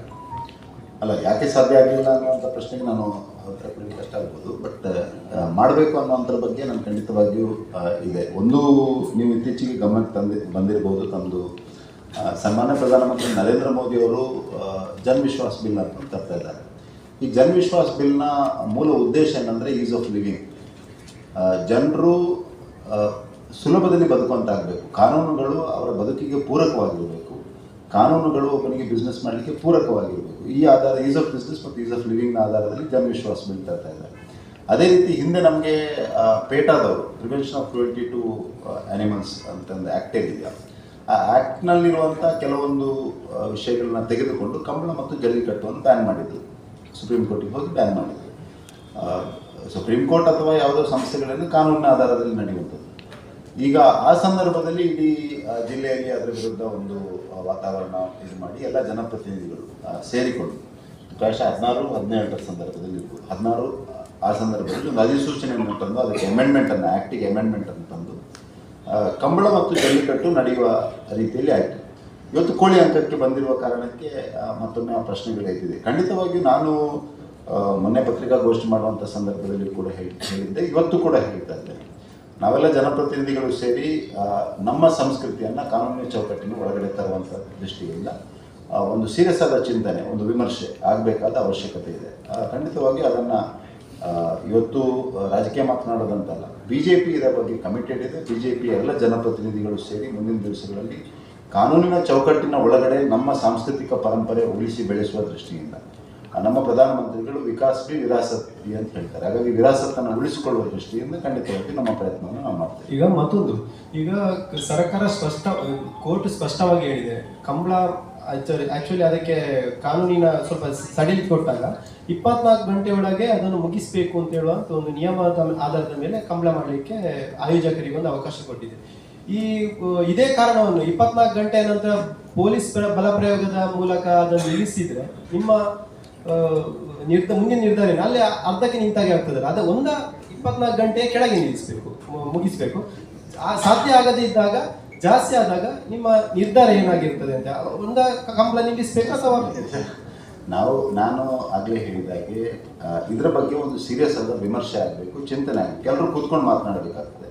ಅಲ್ಲ, ಯಾಕೆ ಸಾಧ್ಯ ಆಗಲಿಲ್ಲ ಅನ್ನುವಂಥ ಪ್ರಶ್ನೆಗೆ ನಾನು ಉತ್ತರ ಕೊಡಲಿಕ್ಕೆ ಕಷ್ಟ ಆಗ್ಬೋದು. ಬಟ್ ಮಾಡಬೇಕು ಅನ್ನೋಂಥರ ಬಗ್ಗೆ ನಾನು ಖಂಡಿತವಾಗಿಯೂ ಇದೆ. ಒಂದು ನೀವು ಇತ್ತೀಚೆಗೆ ಗಮನಕ್ಕೆ ತಂದಿ, ಬಂದಿರ್ಬೋದು ತಮ್ಮದು ಸನ್ಮಾನ್ಯ ಪ್ರಧಾನಮಂತ್ರಿ ನರೇಂದ್ರ ಮೋದಿ ಅವರು ಜನ್ ವಿಶ್ವಾಸ್ ಬಿಲ್ ಅಂತ ತರ್ತಾ ಇದ್ದಾರೆ. ಈ ಜನ್ ವಿಶ್ವಾಸ ಬಿಲ್ನ ಮೂಲ ಉದ್ದೇಶ ಏನಂದರೆ ಈಸ್ ಆಫ್ ಲಿವಿಂಗ್. ಜನರು ಸುಲಭದಲ್ಲಿ ಬದುಕುವಂತಾಗಬೇಕು. ಕಾನೂನುಗಳು ಅವರ ಬದುಕಿಗೆ ಪೂರಕವಾಗಿರಬೇಕು. ಕಾನೂನುಗಳು ಒಬ್ಬನಿಗೆ ಬಿಸ್ನೆಸ್ ಮಾಡಲಿಕ್ಕೆ ಪೂರಕವಾಗಿರಬೇಕು. ಈ ಆಧಾರ ಈಸ್ ಆಫ್ ಬಿಸ್ನೆಸ್ ಮತ್ತು ಈಸ್ ಆಫ್ ಲಿವಿಂಗ್ನ ಆಧಾರದಲ್ಲಿ ಜನ ವಿಶ್ವಾಸ ಬೀಳ್ತಾ ಇದ್ದಾರೆ. ಅದೇ ರೀತಿ ಹಿಂದೆ ನಮಗೆ ಪೇಟಾದವರು ಪ್ರಿವೆನ್ಷನ್ ಆಫ್ ಟ್ವೆಂಟಿ ಟು ಆ್ಯನಿಮಲ್ಸ್ ಅಂತಂದು ಆ್ಯಕ್ಟ್ ಏನಿದೆಯಾ ಆ ಆ್ಯಕ್ಟ್ನಲ್ಲಿರುವಂಥ ಕೆಲವೊಂದು ವಿಷಯಗಳನ್ನ ತೆಗೆದುಕೊಂಡು ಕಂಬಳ ಮತ್ತು ಜಲ್ಲಿಕಟ್ಟುವನ್ನು ಬ್ಯಾನ್ ಮಾಡಿದ್ರು. ಸುಪ್ರೀಂ ಕೋರ್ಟಿಗೆ ಹೋಗಿ ಬ್ಯಾನ್ ಮಾಡಿದ್ರು. ಸುಪ್ರೀಂ ಕೋರ್ಟ್ ಅಥವಾ ಯಾವುದೋ ಸಂಸ್ಥೆಗಳಲ್ಲಿ ಕಾನೂನಿನ ಆಧಾರದಲ್ಲಿ ನಡೆಯುವಂಥದ್ದು. ಈಗ ಆ ಸಂದರ್ಭದಲ್ಲಿ ಇಡೀ ಜಿಲ್ಲೆಯಲ್ಲಿ ಅದರ ವಿರುದ್ಧ ಒಂದು ವಾತಾವರಣ ಇದು ಮಾಡಿ ಎಲ್ಲ ಜನಪ್ರತಿನಿಧಿಗಳು ಸೇರಿಕೊಂಡು ಪ್ರಾಯಶಃ ಹದಿನಾರು ಹದಿನೇಳರ ಸಂದರ್ಭದಲ್ಲಿ ಇರ್ಬೋದು. ಹದಿನಾರು, ಆ ಸಂದರ್ಭದಲ್ಲಿ ಒಂದು ಅಧಿಸೂಚನೆಯನ್ನು ತಂದು, ಅದಕ್ಕೆ ಅಮೆಂಡ್ಮೆಂಟನ್ನು ಆ್ಯಕ್ಟಿಗೆ ಅಮೆಂಡ್ಮೆಂಟನ್ನು ತಂದು ಕಂಬಳ ಮತ್ತು ಜಲ್ಲಿಕಟ್ಟು ನಡೆಯುವ ರೀತಿಯಲ್ಲಿ ಆಯಿತು. ಇವತ್ತು ಕೋಳಿ ಅಂಕಕ್ಕೆ ಬಂದಿರುವ ಕಾರಣಕ್ಕೆ ಮತ್ತೊಮ್ಮೆ ಆ ಪ್ರಶ್ನೆಗಳು ಎದ್ದಿದೆ ಖಂಡಿತವಾಗಿ ನಾನು ಮೊನ್ನೆ ಪತ್ರಿಕಾಗೋಷ್ಠಿ ಮಾಡುವಂಥ ಸಂದರ್ಭದಲ್ಲಿ ಕೂಡ ಹೇಳಿ, ಹೇಳಿದ್ದೆ. ಇವತ್ತು ಕೂಡ ಹೇಳ್ತಾ ನಾವೆಲ್ಲ ಜನಪ್ರತಿನಿಧಿಗಳು ಸೇರಿ ನಮ್ಮ ಸಂಸ್ಕೃತಿಯನ್ನು ಕಾನೂನಿನ ಚೌಕಟ್ಟಿನ ಒಳಗಡೆ ತರುವಂಥ ದೃಷ್ಟಿಯಿಂದ ಒಂದು ಸೀರಿಯಸ್ ಆದ ಚಿಂತನೆ, ಒಂದು ವಿಮರ್ಶೆ ಆಗಬೇಕಾದ ಅವಶ್ಯಕತೆ ಇದೆ. ಖಂಡಿತವಾಗಿ ಅದನ್ನು ಇವತ್ತು ರಾಜಕೀಯ ಮಾತನಾಡೋದಂತಲ್ಲ ಬಿ ಜೆ ಪಿ ಇದರ ಬಗ್ಗೆ ಕಮಿಟೆಡ್ ಇದೆ. ಬಿ ಜೆ ಪಿ ಎಲ್ಲ ಜನಪ್ರತಿನಿಧಿಗಳು ಸೇರಿ ಮುಂದಿನ ದಿವಸಗಳಲ್ಲಿ ಕಾನೂನಿನ ಚೌಕಟ್ಟಿನ ಒಳಗಡೆ ನಮ್ಮ ಸಾಂಸ್ಕೃತಿಕ ಪರಂಪರೆ ಉಳಿಸಿ ಬೆಳೆಸುವ ದೃಷ್ಟಿಯಿಂದ ನಮ್ಮ ಪ್ರಧಾನಮಂತ್ರಿಗಳು ವಿಕಾಸ್ ಬಿ ವಿರಾಸತ್ ಅಂತ ಹೇಳ್ತಾರೆ. ಹಾಗಾಗಿ ವಿರಾಸತ್ತನ್ನು ಉಳಿಸಿಕೊಳ್ಳುವ ದೃಷ್ಟಿಯಿಂದ ಖಂಡಿತವಾಗಿ ನಮ್ಮ ಪ್ರಯತ್ನವನ್ನು ನಾವು ಮಾಡ್ತೇವೆ. ಈಗ ಮತ್ತೊಂದು. ಈಗ ಸರ್ಕಾರ ಸ್ಪಷ್ಟ, ಕೋರ್ಟ್ ಸ್ಪಷ್ಟವಾಗಿ ಹೇಳಿದೆ. ಕಂಬಳ ಆಕ್ಚುಲಿ ಅದಕ್ಕೆ ಕಾನೂನಿನ ಸ್ವಲ್ಪ ಸಡಿಲ್ ಕೊಟ್ಟಾಗ ಇಪ್ಪತ್ನಾಲ್ಕು ಗಂಟೆ ಒಳಗೆ ಅದನ್ನು ಮುಗಿಸಬೇಕು ಅಂತ ಹೇಳುವಂತ ಒಂದು ನಿಯಮದ ಆಧಾರದ ಮೇಲೆ ಕಂಬಳ ಮಾಡಲಿಕ್ಕೆ ಆಯೋಜಕರಿಗೆ ಒಂದು ಅವಕಾಶ ಕೊಟ್ಟಿದೆ. ಈ ಇದೇ ಕಾರಣವನ್ನು ಇಪ್ಪತ್ನಾಲ್ಕು ಗಂಟೆ ನಂತರ ಪೊಲೀಸ್ ಬಲ- ಬಲಪ್ರಯೋಗದ ಮೂಲಕ ಅದನ್ನು ನಿಲ್ಲಿಸಿದ್ರೆ ನಿಮ್ಮ ನಿರ್ಧ ಮುಂದಿನ ನಿರ್ಧಾರ? ಅಲ್ಲಿ ಅರ್ಧಕ್ಕೆ ನಿಂತಾಗೆ ಆಗ್ತದೆ ಅದ ಒಂದ ಇಪ್ಪತ್ನಾಲ್ಕು ಗಂಟೆ ಕೆಳಗೆ ನಿಲ್ಲಿಸಬೇಕು ಮುಗಿಸ್ಬೇಕು. ಸಾಧ್ಯ ಆಗದೇ ಇದ್ದಾಗ, ಜಾಸ್ತಿ ಆದಾಗ ನಿಮ್ಮ ನಿರ್ಧಾರ ಏನಾಗಿರ್ತದೆ ಅಂತ ಒಂದ ಕಂಬಳ ನಿಲ್ಲಿಸ್ಬೇಕು ಅಥವಾ? ನಾವು, ನಾನು ಆಗಲೇ ಹೇಳಿದಾಗೆ ಇದರ ಬಗ್ಗೆ ಒಂದು ಸೀರಿಯಸ್ ಆದ ವಿಮರ್ಶೆ ಆಗಬೇಕು, ಚಿಂತನೆ ಆಗಬೇಕು. ಎಲ್ಲರೂ ಕೂತ್ಕೊಂಡು ಮಾತನಾಡಬೇಕಾಗ್ತದೆ.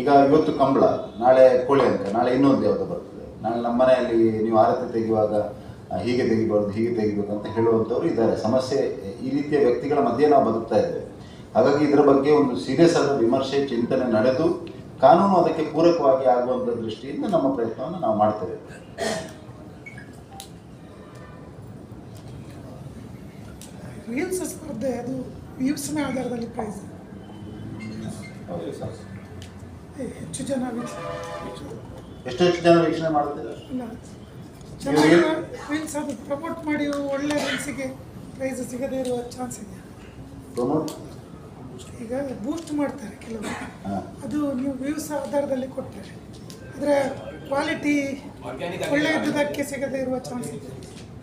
ಈಗ ಇವತ್ತು ಕಂಬಳ, ನಾಳೆ ಕೋಳಿ ಅಂತ ನಾಳೆ ಇನ್ನೊಂದು ಯಾವುದೋ ಬರ್ತದೆ. ನಾಳೆ ನಮ್ಮ ಮನೆಯಲ್ಲಿ ನೀವು ಆರತಿ ತೆಗೆಯುವಾಗ ಹೀಗೆ ತೆಗಿಬಾರ್ದು ಹೀಗೆ ತೆಗಿಬೇಕು ಅಂತ ಹೇಳುವಂಥವ್ರು ಇದ್ದಾರೆ. ಸಮಸ್ಯೆ ಈ ರೀತಿಯ ವ್ಯಕ್ತಿಗಳ ಮಧ್ಯೆ ನಾವು ಬದುಕ್ತಾ ಇದ್ದೇವೆ. ಹಾಗಾಗಿ ಇದರ ಬಗ್ಗೆ ಒಂದು ಸೀರಿಯಸ್ ಆದ ವಿಮರ್ಶೆ ಚಿಂತನೆ ನಡೆದು ಕಾನೂನು ಅದಕ್ಕೆ ಪೂರಕವಾಗಿ ಆಗುವಂಥ ದೃಷ್ಟಿಯಿಂದ ನಮ್ಮ ಪ್ರಯತ್ನವನ್ನು ನಾವು ಮಾಡ್ತೇವೆ. ರೀಲ್ಸ್ ಸ್ಪರ್ಧೆ ಅದು ವ್ಯೂಸ್ನ ಆಧಾರದಲ್ಲಿ ಪ್ರೈಸ್ ಹೆಚ್ಚು ಜನ ಎಷ್ಟು ಎಷ್ಟು ಜನ ವೀಕ್ಷಣೆ ಮಾಡ್ತೀರಾ ಚೆನ್ನಾಗಿ ರೀಲ್ಸ್ ಅದು ಪ್ರಮೋಟ್ ಮಾಡಿ ಒಳ್ಳೆ ರೀಲ್ಸಿಗೆ ಪ್ರೈಸ್ ಸಿಗದೇ ಇರುವ ಚಾನ್ಸ್ ಇದೆ. ಪ್ರಮೋಟ್ ಈಗ ಬೂಸ್ಟ್ ಮಾಡ್ತಾರೆ ಕೆಲವರು. ಅದು ನೀವು ವ್ಯೂಸ್ ಆಧಾರದಲ್ಲಿ ಕೊಡ್ತಾರೆ. ಅದರ ಕ್ವಾಲಿಟಿ ಒಳ್ಳೆ ಇದ್ದುದಕ್ಕೆ ಸಿಗದೇ ಇರುವ ಚಾನ್ಸ್ ಇದೆ.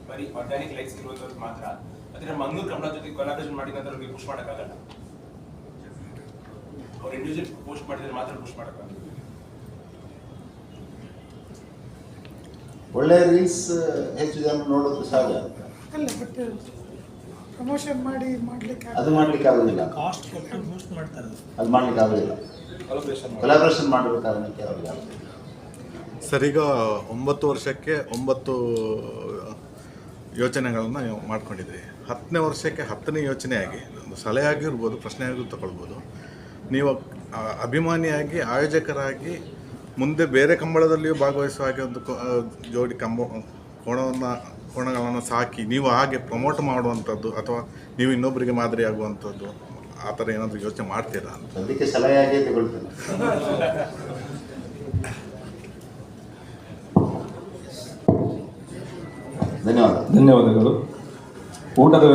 ಬರೀ ಆರ್ಗ್ಯಾನಿಕ್ ಲೈಕ್ಸ್ ಇರುವಂಥದ್ದು ಮಾತ್ರ. ಆದರೆ ಮಂಗಳೂರು ಕಮಲ ಜೊತೆ ಕೊಲಾಬ್ರೇಷನ್ ಮಾಡಿದ ನಂತರ ಅವ್ರಿಗೆ ಪುಷ್ ಮಾಡೋಕ್ಕಾಗಲ್ಲ. ಅವ್ರು ಇಂಡಿವಿಜುವಲ್ ಪೋಸ್ಟ್ ಮಾಡಿದ್ರೆ ಮಾತ್ರ ಪುಷ್ ಮಾಡೋಕ್ಕಾಗಲ್ಲ. ಒಳ್ಳೆಯ ರೀಲ್ಸ್ ಹೆಚ್ಚು ಜನ ನೋಡೋದು ಸಹಜ ಅಲ್ಲ ಬಟ್ ಪ್ರಮೋಷನ್ ಮಾಡಿ ಮಾಡ್ಲಿಕ್ಕೆ ಅದು ಮಾಡ್ಲಿಕ್ಕೆ ಆಗೋದಿಲ್ಲ. ಕಾಸ್ಟ್ ಕೊಟ್ಟು ಬೂಸ್ಟ್ ಮಾಡ್ತಾರೆ. ಅದು ಮಾಡ್ಲಿಕ್ಕೆ ಆಗೋದಿಲ್ಲ. ಕೊಲಾಬ್ರೇಷನ್ ಮಾಡಿರೋ ಕಾರಣಕ್ಕೆ ಅವ್ರಿಗೆ ಆಗೋದಿಲ್ಲ. ಸರ್ ಈಗ ಒಂಬತ್ತು ವರ್ಷಕ್ಕೆ ಒಂಬತ್ತು ಯೋಚನೆಗಳನ್ನು ಮಾಡ್ಕೊಂಡಿದ್ರಿ. ಹತ್ತನೇ ವರ್ಷಕ್ಕೆ ಹತ್ತನೇ ಯೋಚನೆಯಾಗಿ ಒಂದು ಸಲಹೆ ಆಗಿರ್ಬೋದು ಪ್ರಶ್ನೆಯಾಗಿ ತಗೊಳ್ಬೋದು. ನೀವು ಅಭಿಮಾನಿಯಾಗಿ ಆಯೋಜಕರಾಗಿ ಮುಂದೆ ಬೇರೆ ಕಂಬಳದಲ್ಲಿಯೂ ಭಾಗವಹಿಸುವ ಹಾಗೆ ಒಂದು ಕೊ- ಜೋಡಿ ಕಂಬ ಕೋಣವನ್ನು ಕೋಣಗಳನ್ನು ಸಾಕಿ ನೀವು ಹಾಗೆ ಪ್ರಮೋಟ್ ಮಾಡುವಂಥದ್ದು ಅಥವಾ ನೀವು ಇನ್ನೊಬ್ಬರಿಗೆ ಮಾದರಿ ಆಗುವಂಥದ್ದು ಆ ಥರ ಏನಾದರೂ ಯೋಚನೆ ಮಾಡ್ತೀರಾ ಅಂತ? ಅದಕ್ಕೆ ಸಲಹೆಯಾಗಿ ತಗೊಳ್ತೇನೆ. ಧನ್ಯವಾದ. ಧನ್ಯವಾದಗಳು. ಊಟದ